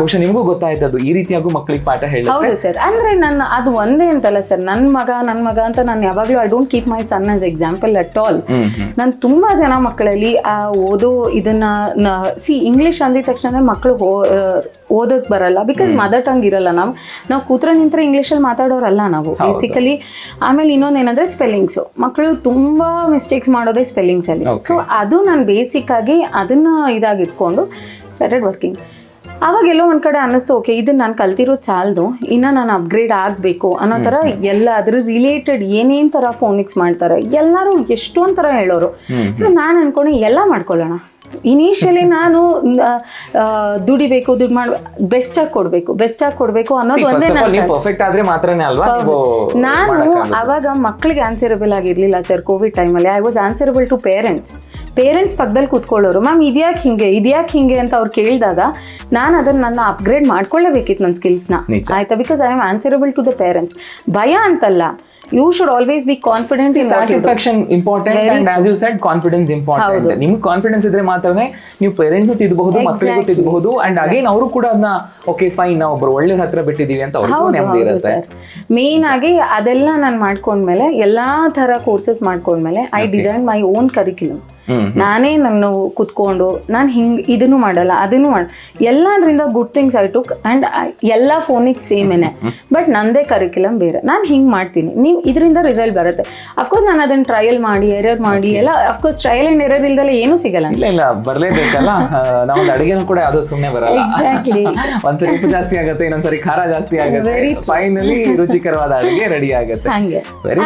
ಬಹುಶಃ ನಿಮಗೂ ಗೊತ್ತಾಯ್ತದ್ದು ಈ ರೀತಿಯಾಗೂ ಮಕ್ಕಳಿಗೆ ಪಾಠ ಹೌದು ಸರ್. ಅಂದ್ರೆ ನನ್ನ ಅದು ಒಂದೇ ಅಂತಲ್ಲ ಸರ್. ನನ್ನ ಮಗ ನನ್ನ ಮಗ ಅಂತ ನಾನು ಯಾವಾಗ್ಲೂ I don't keep my son as example at all ನಾನು ತುಂಬಾ ಜನ ಮಕ್ಕಳಲ್ಲಿ ಆ ಓದೋ ಇದನ್ನ ಸಿ ಇಂಗ್ಲಿಷ್ ಅಂದಿದ ತಕ್ಷಣ ಮಕ್ಕಳು ಓದೋಕ್ ಬರಲ್ಲ. ಬಿಕಾಸ್ ಮದರ್ ಟಂಗ್ ಇರಲ್ಲ ನಾವು ನಾವು ಕೂತ್ರೆ ನಿಂತ್ರೆ ಇಂಗ್ಲೀಷಲ್ಲಿ ಮಾತಾಡೋರಲ್ಲ ನಾವು ಬೇಸಿಕಲಿ ಆಮೇಲೆ ಇನ್ನೊಂದು ಏನಂದ್ರೆ ಸ್ಪೆಲ್ಲಿಂಗ್ಸ್ ಮಕ್ಕಳು ತುಂಬಾ ಮಿಸ್ಟೇಕ್ಸ್ ಮಾಡೋದೇ ಸ್ಪೆಲ್ಲಿಂಗ್ಸ್ ಅಲ್ಲಿ. ಸೊ ಅದು ನಾನು ಬೇಸಿಕ್ ಆಗಿ ಅದನ್ನ ಇದಾಗಿಟ್ಕೊಂಡು ಸ್ಟಾರ್ಟೆಡ್ ವರ್ಕಿಂಗ್ ಅವಾಗ ಎಲ್ಲೋ ಒಂದ್ ಕಡೆ ಅನ್ನಿಸ್ತು ಓಕೆ ಇದನ್ನ ನಾನು ಕಲ್ತಿರೋ ಚಾಲ್ದು ಇನ್ನ ನಾನು ಅಪ್ಗ್ರೇಡ್ ಆಗಬೇಕು. ಅನ್ನೋ ತರ ಎಲ್ಲ ಅದ್ರ ರಿಲೇಟೆಡ್ ಏನೇನ್ ತರ ಫೋನಿಕ್ಸ್ ಮಾಡ್ತಾರೆ ಎಲ್ಲರೂ ಎಷ್ಟೊಂದ್ ಥರ ಹೇಳೋರು. ಸೊ ನಾನು ಅನ್ಕೊಂಡೆ ಎಲ್ಲ ಮಾಡ್ಕೊಳ್ಳೋಣ. ಇನಿಷಿಯಲಿ ನಾನು ಆ, ಆ, ದುಡಿಬೇಕು ಬೆಸ್ಟ್ ಆಗಿ ಕೊಡ್ಬೇಕು ಬೆಸ್ಟ್ ಆಗಿ ಕೊಡಬೇಕು ಅನ್ನೋದು ಒಂದೇ ನನ್ನ ಪರ್ಫೆಕ್ಟ್ ಆದ್ರೆ ಮಾತ್ರನೇ ಅಲ್ವಾ ನಾನು ಅವಾಗ ಮಕ್ಕಳಿಗೆ ಆನ್ಸರಬಲ್ ಆಗಿರ್ಲಿಲ್ಲ ಸರ್ ಕೋವಿಡ್ ಟೈಮಲ್ಲಿ I was answerable to parents parents ಪಕ್ಕದಲ್ಲಿ ಕೂತ್ಕೊಳ್ಳೋರು ಮ್ಯಾಮ್ ಇದ್ಯಾಕೆ ಹಿಂಗೆ? ಇದ್ಯಾಕೆ ಹಿಂಗೆ? ಅಂತ ಅವ್ರು ಕೇಳಿದಾಗ ನಾನು ಅದನ್ನು ನನ್ನ ಅಪ್ಗ್ರೇಡ್ ಮಾಡ್ಕೊಳ್ಳೇಬೇಕಿತ್ತು ನನ್ನ ಸ್ಕಿಲ್ಸ್ನ. ಆಯ್ತಾ? Because I am answerable to the parents ಭಯ ಅಂತಲ್ಲ. You should always be confidence satisfaction important and as you said confidence important ನಿಮ್ಗೆ ಕಾನ್ಫಿಡೆನ್ಸ್ ಇದ್ರೆ ಮಾತ್ರನೇ ನೀವು ಪೇರೆಂಟ್ಸ್ ತಿದ್ದಬಹುದು ಮಕ್ಕಳಿಗೂ ತಿದ್ದಬಹುದು ಅಂಡ್ ಅಗೇನ್ ಅವರು ಕೂಡ ಅದನ್ನ ಓಕೆ ಫೈನ್ ನಾವು ಒಬ್ರು ಒಳ್ಳೆ ಹತ್ರ ಬಿಟ್ಟಿದೀವಿ ಅಂತ ಅವ್ರಿಗೂ ನೆಮ್ಮದಿ ಇರುತ್ತೆ. ಮೇನ್ ಆಗಿ ಅದೆಲ್ಲ ನಾನು ಮಾಡ್ಕೊಂಡ್ಮೇಲೆ ಎಲ್ಲಾ ತರ ಕೋರ್ಸಸ್ ಮಾಡ್ಕೊಂಡ್ಮೇಲೆ I design my own curriculum ನಾನೇ ನಾನು ಕುತ್ಕೊಂಡು ನಾನು ಹಿಂಗ್ ಇದನ್ನು ಮಾಡಲ್ಲ ಅದನ್ನು ಮಾಡ ಎಲ್ಲದ್ರಿಂದ good things I took and ಎಲ್ಲ ಫೋನಿಗೆ ಸೇಮೇನೆ ಬಟ್ ನಂದೇ ಕರಿಕ್ಯುಲಮ್ ಬೇರೆ. ನಾನು ಹಿಂಗೆ ಮಾಡ್ತೀನಿ. ನೀವು ಇದರಿಂದ ರಿಸಲ್ಟ್ ಬರುತ್ತೆ. ಅಫ್ಕೋರ್ಸ್ ನಾನು ಅದನ್ನ ಟ್ರಯಲ್ ಮಾಡಿ ಎರರ್ ಮಾಡಿ ಎಲ್ಲ of course trial and error ಇಲ್ದಲ್ಲ ಏನೂ ಸಿಗಲ್ಲ. ಇಲ್ಲ ಇಲ್ಲ ಬರಲೇಬೇಕಲ್ಲ? ನಾವು ಅಡಿಗೆನೂ ಕೂಡ ಅದು ಸುಮ್ಮನೆ ಬರಲ್ಲ. ಎಕ್ಸಾಕ್ಟ್ಲಿ ಒಂದ್ಸರಿ ಉಪ್ಪು ಜಾಸ್ತಿ ಆಗುತ್ತೆ ಇನ್ನೊಂದ್ಸರಿ ಖಾರ ಜಾಸ್ತಿ ಆಗುತ್ತೆ. ಫೈನಲಿ ರುಚಿಕರವಾದ ಅಡಿಗೆ ರೆಡಿ ಆಗುತ್ತೆ. ಹಂಗೆ.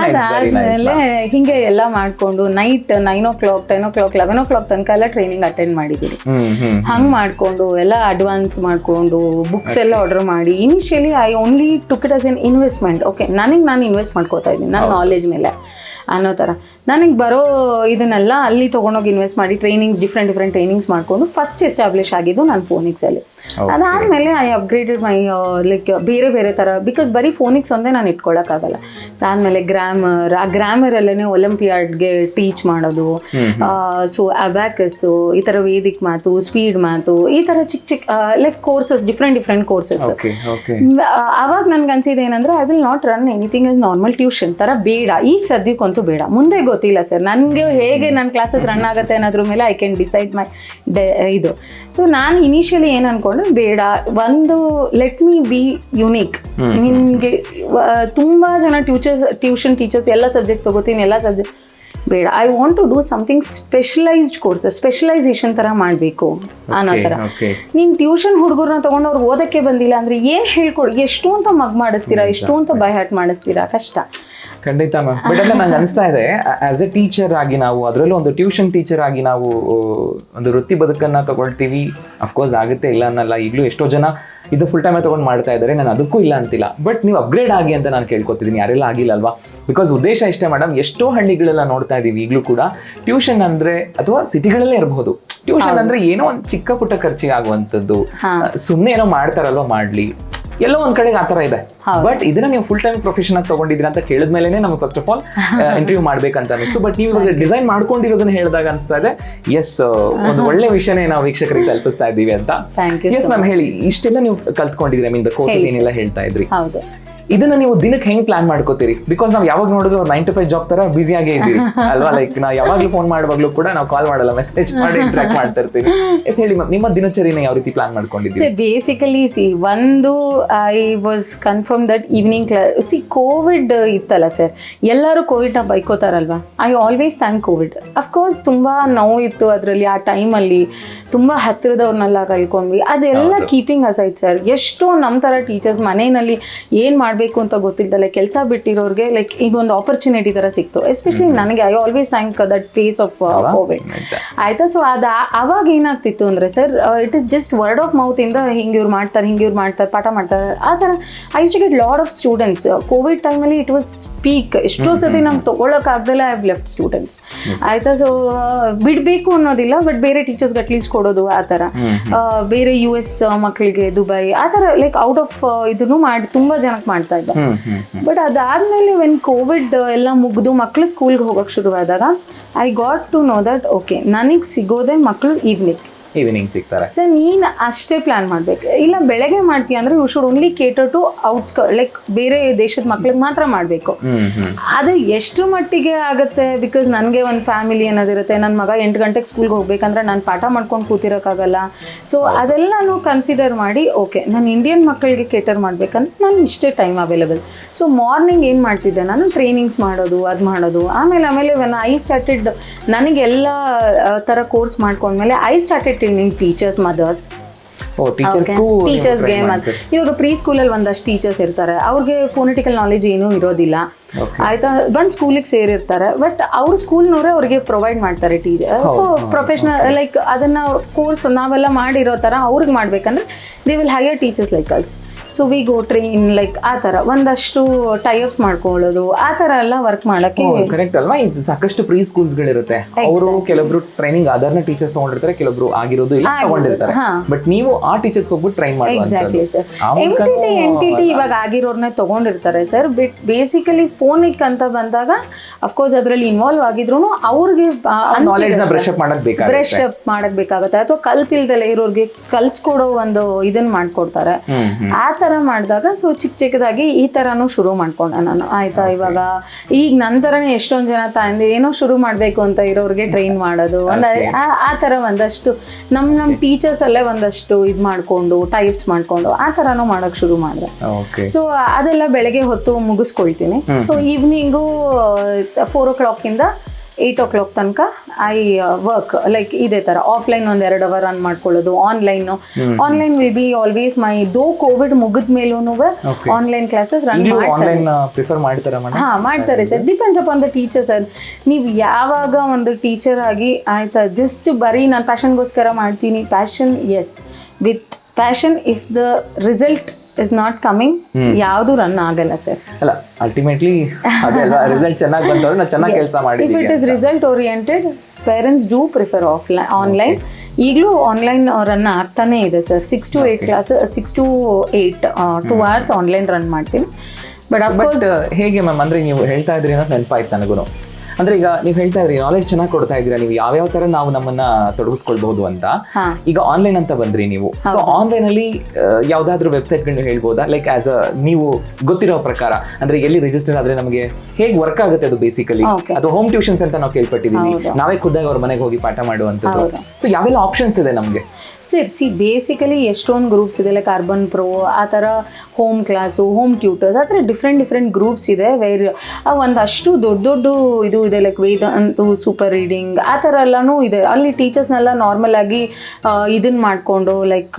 ಅದಾದ್ಮೇಲೆ ಹಿಂಗೆ ಎಲ್ಲ ಮಾಡ್ಕೊಂಡು night nine o'clock ten o'clock eleven o'clock ತನಕ ಎಲ್ಲ ಟ್ರೈನಿಂಗ್ ಅಟೆಂಡ್ ಮಾಡಿದ್ದೀರಿ ಹ್ಮ್ ಹಂಗೆ ಮಾಡ್ಕೊಂಡು ಎಲ್ಲ ಅಡ್ವಾನ್ಸ್ ಮಾಡ್ಕೊಂಡು ಬುಕ್ಸ್ ಎಲ್ಲ ಆರ್ಡರ್ ಮಾಡಿ initially I only took it as an investment okay ನನಗೆ ನಾನು ಇನ್ವೆಸ್ಟ್ ಮಾಡ್ಕೋತಾ ಇದ್ದೀನಿ ನನ್ನ ನಾಲೆಜ್ ಮೇಲೆ ಅನ್ನೋ ಥರ ನನಗೆ ಬರೋ ಇದನ್ನೆಲ್ಲ ಅಲ್ಲಿ ತೊಗೊಂಡೋಗಿ ಇನ್ವೆಸ್ಟ್ ಮಾಡಿ ಟ್ರೈನಿಂಗ್ಸ್ ಡಿಫ್ರೆಂಟ್ ಡಿಫ್ರೆಂಟ್ ಟ್ರೈನಿಂಗ್ಸ್ ಮಾಡ್ಕೊಂಡು ಫಸ್ಟ್ ಎಸ್ಟಾಬ್ಲಿಷ್ ಆಗಿದ್ದು ನಾನು ಫೋನಿಕ್ಸಲ್ಲಿ ಅದಾದಮೇಲೆ ಐ ಅಪ್ಗ್ರೇಡೆಡ್ ಮೈ ಲೈಕ್ ಬೇರೆ ಬೇರೆ ಥರ ಬಿಕಾಸ್ ಬರೀ ಫೋನಿಕ್ಸ್ ಒಂದೇ ನಾನು ಇಟ್ಕೊಳ್ಳೋಕ್ಕಾಗಲ್ಲ ಅದಾದಮೇಲೆ ಗ್ರಾಮರ್ ಆ ಗ್ರಾಮರಲ್ಲೇ ಒಲಿಂಪಿಯಾಡ್ಗೆ ಟೀಚ್ ಮಾಡೋದು ಸೊ ಅಬ್ಯಾಕಸ್ಸು ಈ ಥರ ವೇದಿಕ್ ಮಾತು ಸ್ಪೀಡ್ ಮಾತು ಈ ಥರ ಚಿಕ್ಕ ಚಿಕ್ಕ like courses different different courses ಆವಾಗ ನನಗೆ ಅವಾಗ ನನ್ಗೆ ಅನ್ಸಿದೆ ಏನಂದ್ರೆ I will not run anything is normal tuition ಥರ ಬೇಡ. ಈಗ ಸದ್ಯಕ್ಕಂತೂ ಬೇಡ. ಮುಂದೆ ಗೊತ್ತಿಲ್ಲ ಸರ್. ನನಗೆ ಹೇಗೆ ನನ್ನ ಕ್ಲಾಸಸ್ ರನ್ ಆಗುತ್ತೆ ಅನ್ನೋದ್ರ ಮೇಲೆ ಐ ಕ್ಯಾನ್ ಡಿಸೈಡ್ ಮೈ ಇದು. ಸೊ ನಾನು ಇನಿಷಿಯಲಿ ಏನು ಅನ್ಕೊಂಡು ಬೇಡ ಒಂದು ಲೆಟ್ ಮೀ ಬಿ ಯುನೀಕ್ ನಿಮಗೆ ತುಂಬ ಜನ ಟ್ಯೂಚರ್ಸ್ ಟ್ಯೂಷನ್ ಟೀಚರ್ಸ್ ಎಲ್ಲ ಸಬ್ಜೆಕ್ಟ್ ತಗೋತೀನಿ ಎಲ್ಲ ಸಬ್ಜೆಕ್ಟ್ ಬೇಡ I want to do something specialised course specialisation ತರ ಮಾಡಬೇಕು ಅನ್ನೋ ಥರ ಓಕೆ ನೀನು ಟ್ಯೂಷನ್ ಹುಡುಗರನ್ನ ತಗೊಂಡು ಅವ್ರು ಓದಕ್ಕೆ ಬಂದಿಲ್ಲ ಅಂದ್ರೆ ಏನು ಹೇಳ್ಕೊಡಿ ಎಷ್ಟು ಅಂತ ಮಗ್ ಮಾಡಿಸ್ತೀರಾ ಎಷ್ಟು ಅಂತ ಬೈ ಹಾಟ್ ಮಾಡಿಸ್ತೀರಾ ಕಷ್ಟ. ಖಂಡಿತ ಮ್ಯಾಮ್ ಬಟ್ ಅಂದ್ರೆ ನಂಗೆ ಅನಿಸ್ತಾ ಇದೆ ಆಸ್ ಎ ಟೀಚರ್ ಆಗಿ ನಾವು ಅದರಲ್ಲೂ ಒಂದು ಟ್ಯೂಷನ್ ಟೀಚರ್ ಆಗಿ ನಾವು ಒಂದು ವೃತ್ತಿ ಬದುಕನ್ನು ತಗೊಳ್ತೀವಿ. ಅಫ್ಕೋರ್ಸ್ ಆಗುತ್ತೆ ಇಲ್ಲ ಅನ್ನಲ್ಲ ಈಗಲೂ ಎಷ್ಟೋ ಜನ ಇದು ಫುಲ್ ಟೈಮ್ ತಗೊಂಡು ಮಾಡ್ತಾ ಇದ್ದಾರೆ ನಾನು ಅದಕ್ಕೂ ಇಲ್ಲ ಅಂತಿಲ್ಲ. ಬಟ್ ನೀವು ಅಪ್ಗ್ರೇಡ್ ಆಗಿ ಅಂತ ನಾನು ಕೇಳ್ಕೊತಿದ್ದೀನಿ ಯಾರೆಲ್ಲ ಆಗಿಲ್ಲ ಅಲ್ವಾ? ಬಿಕಾಸ್ ಉದ್ದೇಶ ಇಷ್ಟೇ ಮೇಡಮ್ ಎಷ್ಟೋ ಹಳ್ಳಿಗಳೆಲ್ಲ ನೋಡ್ತಾ ಇದ್ದೀವಿ ಈಗಲೂ ಕೂಡ. ಟ್ಯೂಷನ್ ಅಂದ್ರೆ ಅಥವಾ ಸಿಟಿಗಳಲ್ಲೇ ಇರಬಹುದು. ಟ್ಯೂಷನ್ ಅಂದ್ರೆ ಏನೋ ಒಂದು ಚಿಕ್ಕ ಪುಟ್ಟ ಖರ್ಚಿಗೆ ಆಗುವಂಥದ್ದು. ಸುಮ್ಮನೆ ಏನೋ ಮಾಡ್ತಾರಲ್ವಾ ಮಾಡ್ಲಿ. ಎಲ್ಲೋ ಒಂದ್ ಕಡೆಗೆ ಆತರ ಇದೆ. ಬಟ್ ಇದನ್ನ ನೀವು ಫುಲ್ ಟೈಮ್ ಪ್ರೊಫೆಷನ್ ಆಗಿ ತಗೊಂಡಿದ್ದೀರಾ ಅಂತ ಕೇಳಿದ್ಮೇಲೆ ನಮಗೆ ಫಸ್ಟ್ ಆಫ್ ಆಲ್ ಇಂಟರ್ವ್ಯೂ ಮಾಡ್ಬೇಕಂತ ಅನಿಸ್ತು ಬಟ್ ನೀವು ಇವಾಗ ಡಿಸೈನ್ ಮಾಡ್ಕೊಂಡಿರೋದನ್ನ ಹೇಳಿದಾಗ ಅನಿಸ್ತಾ ಇದೆ ಎಸ್ ಒಂದು ಒಳ್ಳೆ ವಿಷಯನೇ ನಾವು ವೀಕ್ಷಕರಿಗೆ ತಲುಪಿಸ್ತಾ ಇದ್ದೀವಿ ಅಂತ. ಎಸ್ ಮ್ಯಾಮ್ ಹೇಳಿ ಇಷ್ಟೆಲ್ಲ ನೀವು ಕಲ್ತ್ಕೊಂಡಿದ್ದೀರಾ? ಮೀನ್ ಕೋರ್ಸಸ್ ಏನೆಲ್ಲ ಹೇಳ್ತಾ ಇದ್ರಿ? ಹೌದು. ಇದನ್ನ ನೀವು ದಿನಕ್ಕೆ ಹೆಂಗ್ ಪ್ಲಾನ್ ಮಾಡ್ಕೋತೀರಿ? ಬಿಕಾಸ್ ನಾವು ಯಾವಾಗ ನೋಡಿದ್ರು ನೈನ್ ಟು ಫೈವ್ ಜಾಬ್ ತರ ಬ್ಯುಸಿ ಆಗೇ ಇದ್ದೀವಿ ಅಲ್ವಾ? ಲೈಕ್ ನಾವು ಯಾವಾಗ್ಲೂ ಫೋನ್ ಮಾಡುವಾಗ್ಲೂ ಕೂಡ ನಾವು ಕಾಲ್ ಮಾಡಲ್ಲ ಮೆಸೇಜ್ ಮಾಡಿ ಇಂಟ್ರಾಕ್ಟ್ ಮಾಡ್ತಾ ಇರ್ತೀವಿ ಎಸ್ ಹೇಳಿ ಮ್ಯಾಮ್ ನಿಮ್ಮ ದಿನಚರಿನ ಯಾವ ರೀತಿ ಪ್ಲಾನ್ ಮಾಡ್ಕೊಂಡಿದ್ದೀವಿ ಬೇಸಿಕಲಿ ಸಿ ಒಂದು I was confirm that evening class see Covid ಇತ್ತಲ್ಲ ಸರ್ ಎಲ್ಲರೂ ಕೋವಿಡ್ನ ಬೈಕೋತಾರಲ್ವಾ? I always thank Covid of course ತುಂಬ ನೋವು ಇತ್ತು ಅದರಲ್ಲಿ ಆ ಟೈಮಲ್ಲಿ ತುಂಬ ಹತ್ತಿರದವ್ರನ್ನೆಲ್ಲ ಕಳ್ಕೊಂಡ್ವಿ. ಅದೆಲ್ಲ ಕೀಪಿಂಗ್ ಅಸೈಡ್ ಸರ್ ಎಷ್ಟೋ ನಮ್ಮ ಥರ ಟೀಚರ್ಸ್ ಮನೆಯಲ್ಲಿ ಏನು ಮಾಡಬೇಕು ಅಂತ ಗೊತ್ತಿಲ್ದಲೆ ಕೆಲಸ ಬಿಟ್ಟಿರೋರಿಗೆ ಲೈಕ್ ಇದೊಂದು ಆಪರ್ಚುನಿಟಿ ಥರ ಸಿಕ್ತು. ಎಸ್ಪೆಷಲಿ ನನಗೆ I always thank that phase of Covid ಆಯಿತಾ? ಸೊ ಅದು ಅವಾಗ ಏನಾಗ್ತಿತ್ತು ಅಂದರೆ sir it is just word of ಮೌತಿಂದ ಹಿಂಗೆ ಇವ್ರು ಮಾಡ್ತಾರೆ ಹಿಂಗೆ ಇವ್ರು ಮಾಡ್ತಾರೆ ಪಾಠ ಮಾಡ್ತಾರೆ. ಆ ಥರ I to get lot of students Covid ಟೈಮಲ್ಲಿ ಇಟ್ ವಾಸ್ ಸ್ಪೀಕ್ ಎಷ್ಟೋ ಸತಿ ನಂಗೆ ತೊಗೊಳಕ್ಕಾಗ್ದಲ್ಲ ಐ ಹ್ಯಾವ್ ಲೆಫ್ಟ್ ಸ್ಟೂಡೆಂಟ್ಸ್ ಆಯ್ತಾ? ಸೊ ಬಿಡಬೇಕು ಅನ್ನೋದಿಲ್ಲ ಬಟ್ ಬೇರೆ ಟೀಚರ್ಸ್ ಅಟ್ಲೀಸ್ಟ್ ಕೊಡೋದು ಆ ಥರ. ಬೇರೆ ಯು ಎಸ್ ಮಕ್ಕಳಿಗೆ ದುಬೈ ಆ ಥರ ಲೈಕ್ ಔಟ್ ಆಫ್ ಇದನ್ನು ಮಾಡಿ ತುಂಬ ಜನಕ್ಕೆ ಮಾಡ್ತಾ ಇದ್ದೆ ಬಟ್ ಅದಾದ್ಮೇಲೆ ವೆನ್ ಕೋವಿಡ್ ಎಲ್ಲ ಮುಗಿದು ಮಕ್ಕಳು ಸ್ಕೂಲ್ಗೆ ಹೋಗೋಕೆ ಶುರುವಾದಾಗ I got to know that okay ನನಗೆ ಸಿಗೋದೇ ಮಕ್ಕಳು ಈವ್ನಿಂಗ್ ಈವ್ನಿಂಗ್ ಸಿಗ್ತಾರೆ. ಸರ್ ನೀನು ಅಷ್ಟೇ ಪ್ಲಾನ್ ಮಾಡ್ಬೇಕು. ಇಲ್ಲ ಬೆಳಗ್ಗೆ ಮಾಡ್ತೀಯ ಅಂದ್ರೆ you should only cater to ಔಟ್ಸ್ಕ like ಬೇರೆ ದೇಶದ ಮಕ್ಳಿಗೆ ಮಾತ್ರ ಮಾಡಬೇಕು. ಅದು ಎಷ್ಟು ಮಟ್ಟಿಗೆ ಆಗುತ್ತೆ? ಬಿಕಾಸ್ ನನಗೆ ಒಂದು ಫ್ಯಾಮಿಲಿ ಅನ್ನೋದಿರುತ್ತೆ. ನನ್ನ ಮಗ ಎಂಟು ಗಂಟೆಗೆ ಸ್ಕೂಲ್ಗೆ ಹೋಗ್ಬೇಕಂದ್ರೆ ನಾನು ಪಾಠ ಮಾಡ್ಕೊಂಡು ಕೂತಿರೋಕ್ಕಾಗಲ್ಲ. ಸೊ ಅದೆಲ್ಲನೂ ಕನ್ಸಿಡರ್ ಮಾಡಿ ಓಕೆ ನಾನು ಇಂಡಿಯನ್ ಮಕ್ಕಳಿಗೆ ಕೇಟರ್ ಮಾಡ್ಬೇಕಂತ ನಾನು ಇಷ್ಟೇ ಟೈಮ್ ಅವೈಲೇಬಲ್ ಸೊ ಮಾರ್ನಿಂಗ್ ಏನು ಮಾಡ್ತಿದ್ದೆ? ನಾನು ಟ್ರೈನಿಂಗ್ಸ್ ಮಾಡೋದು ಅದು ಮಾಡೋದು. ಆಮೇಲೆ ಆಮೇಲೆ ವೆನ್ ಐ ಸ್ಟಾರ್ಟೆಡ್ ನನಗೆಲ್ಲ ಥರ ಕೋರ್ಸ್ ಮಾಡ್ಕೊಂಡ್ಮೇಲೆ I started training teachers mothers ಟೀಚರ್ಸ್ಗೂ ಇವಾಗ ಪ್ರೀ ಸ್ಕೂಲಲ್ಲಿ ಒಂದಷ್ಟು ಟೀಚರ್ಸ್ ಇರ್ತಾರೆ. ಅವ್ರಿಗೆ ಫೋನೆಟಿಕಲ್ ನಾಲೆಜ್ ಏನೂ ಇರೋದಿಲ್ಲ. ಆಯ್ತಾ? ಬಂದು ಸ್ಕೂಲಿಗೆ ಸೇರಿರ್ತಾರೆ. ಬಟ್ ಅವ್ರ ಸ್ಕೂಲ್ನವರೇ ಅವ್ರಿಗೆ ಪ್ರೊವೈಡ್ ಮಾಡ್ತಾರೆ ಟೀಚರ್ ಸೊ ಪ್ರೊಫೆಷನಲ್ ಲೈಕ್ ಅದನ್ನ ಕೋರ್ಸ್ ನಾವೆಲ್ಲ ಮಾಡಿರೋ ಥರ ಅವ್ರಿಗೆ ಮಾಡ್ಬೇಕಂದ್ರೆ they will hire teachers like us so we go train like ಆ ಥರ ಒಂದಷ್ಟು ಟೈಅಪ್ಸ್ ಮಾಡ್ಕೊಳ್ಳೋದು ಆ ಥರ ಎಲ್ಲ ವರ್ಕ್ ಮಾಡೋಕ್ಕೆ ಕರೆಕ್ಟ್ ಅಲ್ವಾ? ಇದು ಸಾಕಷ್ಟು ಪ್ರೀ ಸ್ಕೂಲ್ಸ್ ಗಳಿರುತ್ತೆ ಅವರು ಕೆಲವರು ಟ್ರೈನಿಂಗ್ ಆಧಾರನ ಟೀಚರ್ಸ್ ತಗೊಂಡಿರ್ತಾರೆ ಕೆಲವರು ಆಗಿರೋದು ಇಲ್ಲ ತಗೊಂಡಿರ್ತಾರೆ. ಬಟ್ ನೀವು ಆ ಟೀಚರ್ಸ್ ಹೋಗ್ಬಿಟ್ಟು ಟ್ರೈನ್ ಎಕ್ಸಾಕ್ಟ್ಲಿ ಸರ್ ಆ M T T N T T ಇವಾಗ ಆಗಿರೋರ್ನೇ ತಗೊಂಡಿರ್ತಾರೆ ಸರ್ ಬಿಟ್ ಬೇಸಿಕಲಿ ಫೋನಿಕ್ ಅಂತ ಬಂದಾಗ ಅಫ್ಕೋರ್ಸ್ ಅದರಲ್ಲಿ ಇನ್ವಾಲ್ವ್ ಆಗಿದ್ರು ಅವ್ರಿಗೆ ನಾಲೆಡ್ಜ್ನ ಬ್ರಷ್ ಅಪ್ ಮಾಡಕ್ ಬೇಕಾಗುತ್ತೆ. ಬ್ರಷ್ ಅಪ್ ಮಾಡಕ್ ಬೇಕಾಗುತ್ತೆ. ಅಥವಾ ಕಲ್ತಿಲ್ದಲೆ ಇರೋರ್ಗೆ ಕಲ್ಸ್ಕೊಡೋ ಒಂದು ಇದನ್ನ ಮಾಡ್ಕೊಡ್ತಾರೆ. ಆ ಥರ ಮಾಡಿದಾಗ ಸೊ ಚಿಕ್ಕ ಚಿಕ್ಕದಾಗಿ ಈ ಥರನೂ ಶುರು ಮಾಡ್ಕೊಂಡೆ ನಾನು. ಆಯ್ತಾ? ಇವಾಗ ಈಗ ನಂತರನೇ ಎಷ್ಟೊಂದು ಜನ ತಾಂದಿ ಏನೋ ಶುರು ಮಾಡಬೇಕು ಅಂತ ಇರೋರಿಗೆ ಟ್ರೈನ್ ಮಾಡೋದು. ಒಂದು ಆ- ಥರ ಒಂದಷ್ಟು ನಮ್ಮ ನಮ್ಮ ಟೀಚರ್ಸ್ ಅಲ್ಲೇ ಒಂದಷ್ಟು ಇದು ಮಾಡಿಕೊಂಡು ಟೈಪ್ಸ್ ಮಾಡಿಕೊಂಡು ಆ ಥರನೂ ಮಾಡೋಕ್ಕೆ ಶುರು ಮಾಡಿದೆ. ಸೊ ಅದೆಲ್ಲ ಬೆಳಗ್ಗೆ ಹೊತ್ತು ಮುಗಿಸ್ಕೊಳ್ತೀನಿ. ಸೊ ಈವ್ನಿಂಗು ಫೋರ್ ಓ ಕ್ಲಾಕಿಂದ ಏಯ್ಟ್ ಓ ಕ್ಲಾಕ್ ತನಕ ಐ ವರ್ಕ್ ಲೈಕ್ ಇದೇ ಥರ ಆಫ್ಲೈನ್ ಒಂದು ಎರಡು ಅವರ್ ರನ್ ಮಾಡ್ಕೊಳ್ಳೋದು online online will be always my though Covid ಮುಗಿದ ಮೇಲೂ. ಆನ್ಲೈನ್ ಕ್ಲಾಸಸ್ ರನ್ ಮಾಡ್ತಾರೆ. ಹಾಂ ಪ್ರಿಫರ್ ಮಾಡ್ತಾರ ಮೇಡಮ್ ಹಾ ಮಾಡ್ತಾರೆ sir depends on the teacher sir ನೀವು ಯಾವಾಗ ಒಂದು ಟೀಚರ್ ಆಗಿ ಆಯ್ತಾ ಜಸ್ಟ್ ಬರೀ ನಾನು ಪ್ಯಾಷನ್ಗೋಸ್ಕರ ಮಾಡ್ತೀನಿ. Passion is with passion if the result is not coming ಯಾವುದು ರನ್ ಆಗಲ್ಲ ಸರ್ ಅಲ್ಲ ಅಲ್ಟಿಮೇಟ್ಲಿ ರಿಸಲ್ಟ್ ಚೆನ್ನಾಗಿ ಬಂತು ನಾವು ಚೆನ್ನಾಗಿ ಕೆಲಸ if it is result oriented parents do prefer offline online ಈಗಲೂ ಆನ್ಲೈನ್ ರನ್ ಆಗ್ತಾನೆ ಇದೆ sir six to eight class six to eight two hours online run ಮಾಡ್ತೀನಿ. ಬಟ್ ಬಟ್ ಹೇಗೆ ಮ್ಯಾಮ್ ಅಂದ್ರೆ ನೀವು ಹೇಳ್ತಾ ಇದ್ರಿ ಅನ್ನೋದು ನೆನಪಾಯ್ತು ನನಗೂ ಅಂದ್ರೆ ಈಗ ನೀವು ಹೇಳ್ತಾ ಇದ್ರಿ ನಾಲೆಡ್ಜ್ ಚೆನ್ನಾಗಿ ಕೊಡ್ತಾ ಇದ್ದೀರಾ ನೀವು. ಯಾವ್ಯಾವ ತರ ನಾವು ನಮ್ಮನ್ನ ತೊಡಗಿಸ್ಕೊಳ್ಬಹುದು ಅಂತ. ಈಗ ಆನ್ಲೈನ್ ಅಂತ ಬಂದ್ರಿ ನೀವು. ಸೊ ಆನ್ಲೈನ್ ಅಲ್ಲಿ ಯಾವ್ದಾದ್ರು ವೆಬ್ಸೈಟ್ ಗಳನ್ನ ಹೇಳ್ಬೋದಾ? ಲೈಕ್ ಆಸ್ ಅ ನೀವು ಗೊತ್ತಿರೋ ಪ್ರಕಾರ. ಅಂದ್ರೆ ಎಲ್ಲಿ ರಿಜಿಸ್ಟರ್ ಆದ್ರೆ ನಮಗೆ ಹೇಗೆ ವರ್ಕ್ ಆಗುತ್ತೆ ಅದು ಬೇಸಿಕಲಿ ಅದು ಹೋಮ್ ಟ್ಯೂಷನ್ಸ್ ಅಂತ ನಾವು ಕೇಳ್ಪಟ್ಟಿದೀವಿ. ನಾವೇ ಖುದ್ದಾಗಿ ಅವ್ರ ಮನೆಗೆ ಹೋಗಿ ಪಾಠ ಮಾಡುವಂತದ್ದು ಸೊ ಯಾವೆಲ್ಲ ಆಪ್ಷನ್ಸ್ ಇದೆ ನಮಗೆ? ಸರ್ ಸಿ ಬೇಸಿಕಲಿ ಎಷ್ಟೊಂದು ಗ್ರೂಪ್ಸ್ ಇದೆ ಲೈಕ್ ಅರ್ಬನ್ ಪ್ರೋ ಆ ಥರ ಹೋಮ್ ಕ್ಲಾಸು ಹೋಮ್ ಟ್ಯೂಟರ್ಸ್ ಆ ಥರ ಡಿಫ್ರೆಂಟ್ ಡಿಫ್ರೆಂಟ್ ಗ್ರೂಪ್ಸ್ ಇದೆ ವೇರ್ ಒಂದಷ್ಟು ದೊಡ್ಡ ದೊಡ್ಡ ಇದು ಇದೆ ಲೈಕ್ ವೇದಾಂತು ಸೂಪರ್ ರೀಡಿಂಗ್ ಆ ಥರ ಎಲ್ಲನೂ ಇದೆ. ಅಲ್ಲಿ ಟೀಚರ್ಸ್ನೆಲ್ಲ ನಾರ್ಮಲ್ ಆಗಿ ಇದನ್ನು ಮಾಡಿಕೊಂಡು ಲೈಕ್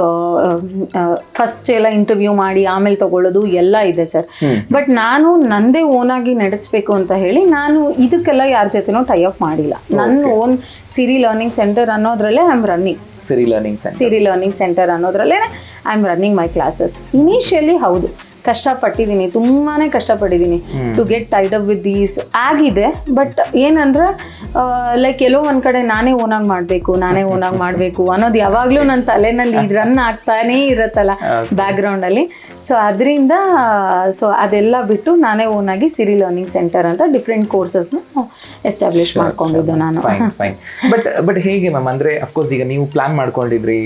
ಫಸ್ಟ್ ಎಲ್ಲ ಇಂಟರ್ವ್ಯೂ ಮಾಡಿ ಆಮೇಲೆ ತಗೊಳ್ಳೋದು ಎಲ್ಲ ಇದೆ ಸರ್ ಬಟ್ ನಾನು ನಂದೇ ಓನಾಗಿ ನಡೆಸಬೇಕು ಅಂತ ಹೇಳಿ ನಾನು ಇದಕ್ಕೆಲ್ಲ ಯಾರ ಜೊತೆನೂ ಟೈ ಅಪ್ ಮಾಡಿಲ್ಲ. ನನ್ನ own Siri learning centre ಅನ್ನೋದ್ರಲ್ಲೇ I am running Siri learning centre Siri learning centre ಅನ್ನೋದ್ರಲ್ಲೇ I am running my classes initially ಹೌದು. ಕಷ್ಟಪಟ್ಟಿದ್ದೀನಿ ತುಂಬಾ ಕಷ್ಟಪಟ್ಟಿದ್ದೀನಿ to get tied up with these ಆಗಿದೆ ಬಟ್ ಏನಂದ್ರೆ ಲೈಕ್ ಎಲ್ಲೋ ಒಂದ್ ಕಡೆ ನಾನೇ ಓನಾಗಿ ಮಾಡಬೇಕು ನಾನೇ ಓನಾಗಿ ಮಾಡಬೇಕು ಅನ್ನೋದು ಯಾವಾಗಲೂ ನನ್ನ ತಲೆನಲ್ಲಿ ರನ್ ಆಗ್ತಾನೇ ಇರುತ್ತಲ್ಲ ಬ್ಯಾಕ್ಗ್ರೌಂಡಲ್ಲಿ ಸೊ ಅದರಿಂದ ಸೊ ಅದೆಲ್ಲ ಬಿಟ್ಟು ನಾನೇ ಓನಾಗಿ ಸಿರಿ ಲರ್ನಿಂಗ್ ಸೆಂಟರ್ ಅಂತ ಡಿಫ್ರೆಂಟ್ ಕೋರ್ಸಸ್ ಎಸ್ಟಾಬ್ಲಿಷ್ ಮಾಡ್ಕೊಂಡಿದ್ದು ನಾನು. ಬಟ್ ಬಟ್ ಹೇಗೆ ಮ್ಯಾಮ್ ಅಂದ್ರೆ ಅಫ್ಕೋರ್ಸ್ ಈಗ ನೀವು ಪ್ಲಾನ್ ಮಾಡ್ಕೊಂಡಿದ್ರಿ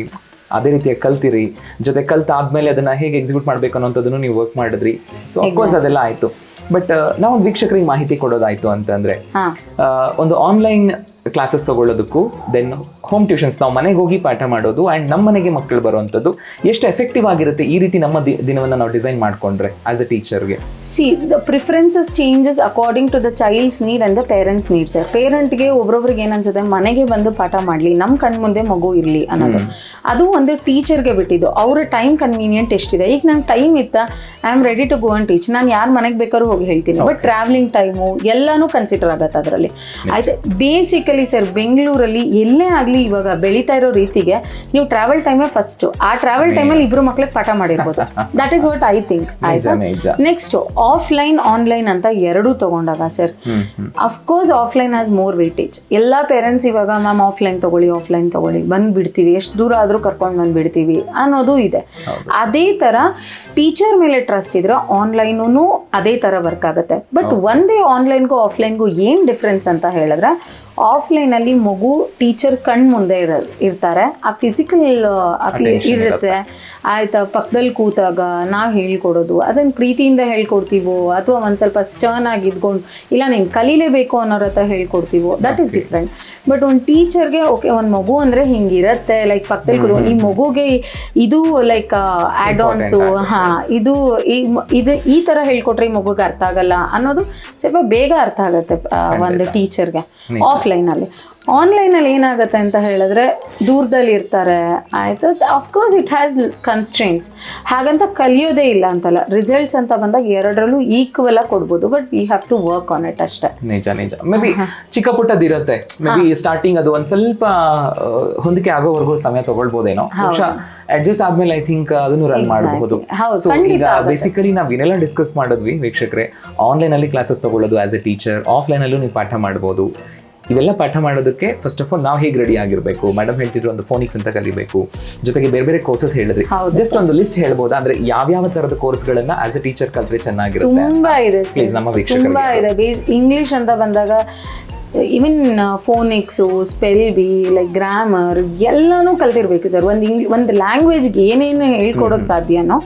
ಅದೇ ರೀತಿಯಾಗಿ ಕಲ್ತಿರಿ. ಜೊತೆ ಕಲ್ತಾದ್ಮೇಲೆ ಅದನ್ನ ಹೇಗೆ ಎಕ್ಸಿಕ್ಯೂಟ್ ಮಾಡ್ಬೇಕು ಅನ್ನೋಂಥದ್ದನ್ನು ನೀವು ವರ್ಕ್ ಮಾಡಿದ್ರಿ. ಸೊ ಅಫ್ಕೋರ್ಸ್ ಅದೆಲ್ಲ ಆಯ್ತು. ಬಟ್ ನಾವೊಂದು ವೀಕ್ಷಕರಿಗೆ ಮಾಹಿತಿ ಕೊಡೋದಾಯ್ತು ಅಂತಂದ್ರೆ ಆ, ಒಂದು ಆನ್ಲೈನ್ ಕ್ಲಾಸಸ್ ತಗೊಳ್ಳೋದಕ್ಕೂ ದೆನ್ ಹೋಮ್ ಟ್ಯೂಷನ್ಸ್ ನಾವು ಮನೆಗೆ ಹೋಗಿ ಪಾಠ ಮಾಡೋದು ಆ್ಯಂಡ್ ನಮ್ಮ ಮನೆಗೆ ಮಕ್ಕಳು ಬರುವಂಥದ್ದು ಎಷ್ಟು ಎಫೆಕ್ಟಿವ್ ಆಗಿರುತ್ತೆ ಈ ರೀತಿ ನಮ್ಮ ದಿನವನ್ನ ನಾವು ಡಿಸೈನ್ ಮಾಡ್ಕೊಂಡ್ರೆ as a ಟೀಚರ್ಗೆ see the preferences changes according to the child's need and the parents needs ಪೇರೆಂಟ್ಗೆ ಒಬ್ರೊಬ್ರಿಗೆ ಏನನ್ಸುತ್ತೆ ಮನೆಗೆ ಬಂದು ಪಾಠ ಮಾಡಲಿ ನಮ್ಮ ಕಣ್ಣು ಮುಂದೆ ಮಗು ಇರಲಿ ಅನ್ನೋದು. ಅದು ಒಂದು ಟೀಚರ್ಗೆ ಬಿಟ್ಟಿದ್ದು. ಅವರ ಟೈಮ್ ಕನ್ವೀನಿಯಂಟ್ ಎಷ್ಟಿದೆ? ಈಗ ನಂಗೆ ಟೈಮ್ ಇತ್ತ I am ready to go and teach ನಾನು ಯಾರು ಮನೆಗೆ ಬೇಕಾದ್ರೂ ಹೋಗಿ ಹೇಳ್ತೀನಿ. ಬಟ್ ಟ್ರಾವೆಲಿಂಗ್ ಟೈಮು ಎಲ್ಲನೂ ಕನ್ಸಿಡರ್ ಆಗತ್ತೆ ಅದರಲ್ಲಿ. ಆಯ್ತು ಬೇಸಿಕಲಿ ಸರ್ ಬೆಂಗಳೂರಲ್ಲಿ ಎಲ್ಲೇ ಆಗಲಿ ಇವಾಗ ಬೆಳೀತಾ ಇರೋ ರೀತಿಗೆ ನೀವು ಟ್ರಾವೆಲ್ ಟೈಮೇ ಫಸ್ಟ್ ಆ ಟ್ರಾವೆಲ್ ಟೈಮಲ್ಲಿ ಇಬ್ರು ಮಕ್ಳಿಗೆ ಪಾಠ ಮಾಡಿರ್ಬೋದು. That is what I think ಆಯ್ತಾ? ನೆಕ್ಸ್ಟ್ ಆಫ್ಲೈನ್ ಆನ್ಲೈನ್ ಅಂತ ಎರಡೂ ತಗೊಂಡಾಗ sir of course offline has more weightage ಎಲ್ಲ ಪೇರೆಂಟ್ಸ್ ಇವಾಗ ಮ್ಯಾಮ್ ಆಫ್ಲೈನ್ ತಗೊಳ್ಳಿ ಆಫ್ಲೈನ್ ತಗೊಳ್ಳಿ. ಬಂದು ಬಿಡ್ತೀವಿ. ಎಷ್ಟು ದೂರ ಆದರೂ ಕರ್ಕೊಂಡು ಬಂದು ಬಿಡ್ತೀವಿ. ಅನ್ನೋದು ಇದೆ. ಅದೇ ಥರ ಟೀಚರ್ ಮೇಲೆ ಟ್ರಸ್ಟ್ ಇದ್ರೆ ಆನ್ಲೈನೂ ಅದೇ ಥರ ವರ್ಕ್ ಆಗುತ್ತೆ. ಬಟ್ ಒಂದೇ ಆನ್ಲೈನ್ಗೂ ಆಫ್ಲೈನ್ಗೂ ಏನು ಡಿಫ್ರೆನ್ಸ್ ಅಂತ ಹೇಳಿದ್ರೆ ಆಫ್ಲೈನಲ್ಲಿ ಮಗು ಟೀಚರ್ ಮುಂದೆ ಇರ ಇರ್ತಾರೆ. ಆ ಫಿಸಿಕಲ್ ಇರುತ್ತೆ. ಆಯ್ತಾ ಪಕ್ಕದಲ್ಲಿ ಕೂತಾಗ ನಾವು ಹೇಳ್ಕೊಡೋದು. ಅದನ್ನು ಪ್ರೀತಿಯಿಂದ ಹೇಳ್ಕೊಡ್ತೀವೋ ಅಥವಾ ಒಂದು ಸ್ವಲ್ಪ ಸ್ಟರ್ನ್ ಆಗಿ ಇದ್ಕೊಂಡು ಇಲ್ಲ ನೀನು ಕಲೀಲೇಬೇಕು ಅನ್ನೋರ ಹತ್ರ ಹೇಳ್ಕೊಡ್ತೀವೋ ದಟ್ ಈಸ್ ಡಿಫ್ರೆಂಟ್ ಬಟ್ ಒಂದು ಟೀಚರ್ಗೆ ಓಕೆ ಒಂದು ಮಗು ಅಂದರೆ ಹಿಂಗಿರತ್ತೆ. ಲೈಕ್ ಪಕ್ಕದಲ್ಲಿ ಕೂತ್ಕೊಂಡು ಈ ಮಗುಗೆ ಇದು ಲೈಕ್ ಆ್ಯಡ್ ಆನ್ಸು ಹಾಂ ಇದು ಇದು ಈ ಥರ ಹೇಳ್ಕೊಟ್ರೆ ಈ ಮಗುಗೆ ಅರ್ಥ ಆಗಲ್ಲ ಅನ್ನೋದು ಸ್ವಲ್ಪ ಬೇಗ ಅರ್ಥ ಆಗುತ್ತೆ ಒಂದು ಟೀಚರ್ಗೆ ಆಫ್ಲೈನಲ್ಲಿ ಆನ್ಲೈನಲ್ಲಿ ಏನಾಗುತ್ತೆ ಅಂತ ಹೇಳಿದ್ರೆ ದೂರದಲ್ಲಿ ಇರ್ತಾರೆ. ಆಯಿತು? ಅಫ್ಕೋರ್ಸ್ ಇಟ್ ಹ್ಯಾಸ್ ಕನ್ಸ್ಟ್ರೆಂಟ್ಸ್ ಹಾಗಂತ ಕಲಿಯೋದೇ ಇಲ್ಲ ಅಂತಲ್ಲ. ರಿಸಲ್ಟ್ಸ್ ಅಂತ ಬಂದಾಗ ಎರಡರಲ್ಲೂ ಈಕ್ವಲ್ ಆಗಿ ಕೊಡ್ಬೋದು. But we have to work on it ಅಷ್ಟೇ. ನಿಜ ನಿಜ. ಮೇ ಬಿ ಚಿಕ್ಕ ಪುಟ್ಟದಿರುತ್ತೆ ಮೇ ಬಿ ಸ್ಟಾರ್ಟಿಂಗ್ ಅದು ಒಂದು ಸ್ವಲ್ಪ ಹೊಂದಿಕೆ ಆಗೋವರೆಗೂ ಸಮಯ ತಗೊಳ್ಬೋದೇನೋ. ಬಹುಶಃ ಅಡ್ಜಸ್ಟ್ ಆದ್ಮೇಲೆ ಐ ಥಿಂಕ್ ಅದನ್ನು ರನ್ ಮಾಡಬಹುದು. ಹೌದು, ಸೊ ಈಗ ಬೇಸಿಕಲಿ ನಾವು ಏನೆಲ್ಲ ಡಿಸ್ಕಸ್ ಮಾಡಿದ್ವಿ ವೀಕ್ಷಕರೇ ಆನ್ಲೈನ್ ಅಲ್ಲಿ ಕ್ಲಾಸಸ್ ತಗೊಳ್ಳೋದು ಆಸ್ ಎ ಟೀಚರ್ ಆಫ್ಲೈನ್ ಅಲ್ಲೂ ನೀವು ಪಾಠ ಮಾಡ್ಬೋದು. ಇವೆಲ್ಲ ಪಾಠ ಮಾಡೋದಕ್ಕೆ ಫಸ್ಟ್ ಆಫ್ ಆಲ್ ನಾವು ಹೇಗೆ ರೆಡಿ ಆಗಿರಬೇಕು? ಮೇಡಮ್ ಹೇಳ್ತಿದ್ರು ಒಂದು ಫೋನಿಕ್ಸ್ ಅಂತ ಕಲಿಬೇಕು. ಜೊತೆಗೆ ಬೇರೆ ಬೇರೆ ಕೋರ್ಸಸ್ ಹೇಳಿದ್ರಿ. ಜಸ್ಟ್ ಒಂದು ಲಿಸ್ಟ್ ಹೇಳ್ಬೋದಾ? ಅಂದ್ರೆ ಯಾವ್ಯಾವ ತರದ ಕೋರ್ಸ್ ಗಳನ್ನ ಆಸ್ ಎ ಟೀಚರ್ ಕಲ್ತ್ರೆ ಚೆನ್ನಾಗಿರುತ್ತೆ ತುಂಬಾ ಇದೆ ನಮ್ಮ. ತುಂಬಾ ಇದೆ. ಇಂಗ್ಲಿಷ್ ಅಂತ ಬಂದಾಗ even phonics spell be like grammar ಎಲ್ಲನೂ ಕಲ್ತಿರ್ಬೇಕು ಸರ್ ಒಂದು ಇಂಗ್ ಒಂದು ಲ್ಯಾಂಗ್ವೇಜ್ಗೆ ಏನೇನು ಹೇಳ್ಕೊಡೋಕೆ ಸಾಧ್ಯನೋ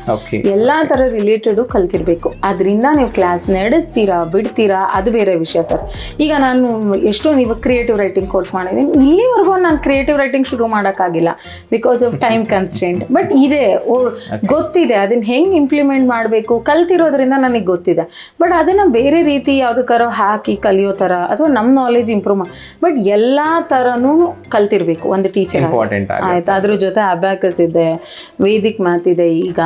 ಎಲ್ಲ ಥರ ರಿಲೇಟೆಡು ಕಲ್ತಿರ್ಬೇಕು. ಅದರಿಂದ ನೀವು ಕ್ಲಾಸ್ ನಡೆಸ್ತೀರಾ ಬಿಡ್ತೀರಾ ಅದು ಬೇರೆ ವಿಷಯ ಸರ್ ಈಗ ನಾನು ಎಷ್ಟೊಂದು ಇವಾಗ ಕ್ರಿಯೇಟಿವ್ ರೈಟಿಂಗ್ ಕೋರ್ಸ್ ಮಾಡಿದ್ದೀನಿ ಇಲ್ಲಿವರೆಗೂ ನಾನು ಕ್ರಿಯೇಟಿವ್ ರೈಟಿಂಗ್ ಶುರು ಮಾಡೋಕ್ಕಾಗಿಲ್ಲ because of time constant but ಇದೆ ಓ- ಗೊತ್ತಿದೆ. ಅದನ್ನ ಹೆಂಗೆ ಇಂಪ್ಲಿಮೆಂಟ್ ಮಾಡಬೇಕು? ಕಲ್ತಿರೋದ್ರಿಂದ ನನಗೆ ಗೊತ್ತಿದೆ. ಬಟ್ ಅದನ್ನು ಬೇರೆ ರೀತಿ ಯಾವುದಕ್ಕಾರೋ ಹಾಕಿ ಕಲಿಯೋ ಥರ ಅಥವಾ ನಮ್ಮ ನಾಲೆಜ್ ಇಂಪ್ರೂವ್ ಮಾಡಿ ಬಟ್ ಎಲ್ಲ ಥರನೂ ಕಲ್ತಿರ್ಬೇಕು ಒಂದು ಟೀಚರ್ ಇಂಪಾರ್ಟೆಂಟ್ ಆಯ್ತು ಅದ್ರ ಜೊತೆ ಅಬ್ಯಾಕಸ್ ಇದೆ ವೇದಿಕ್ ಮ್ಯಾಥ್ ಇದೆ ಈಗ.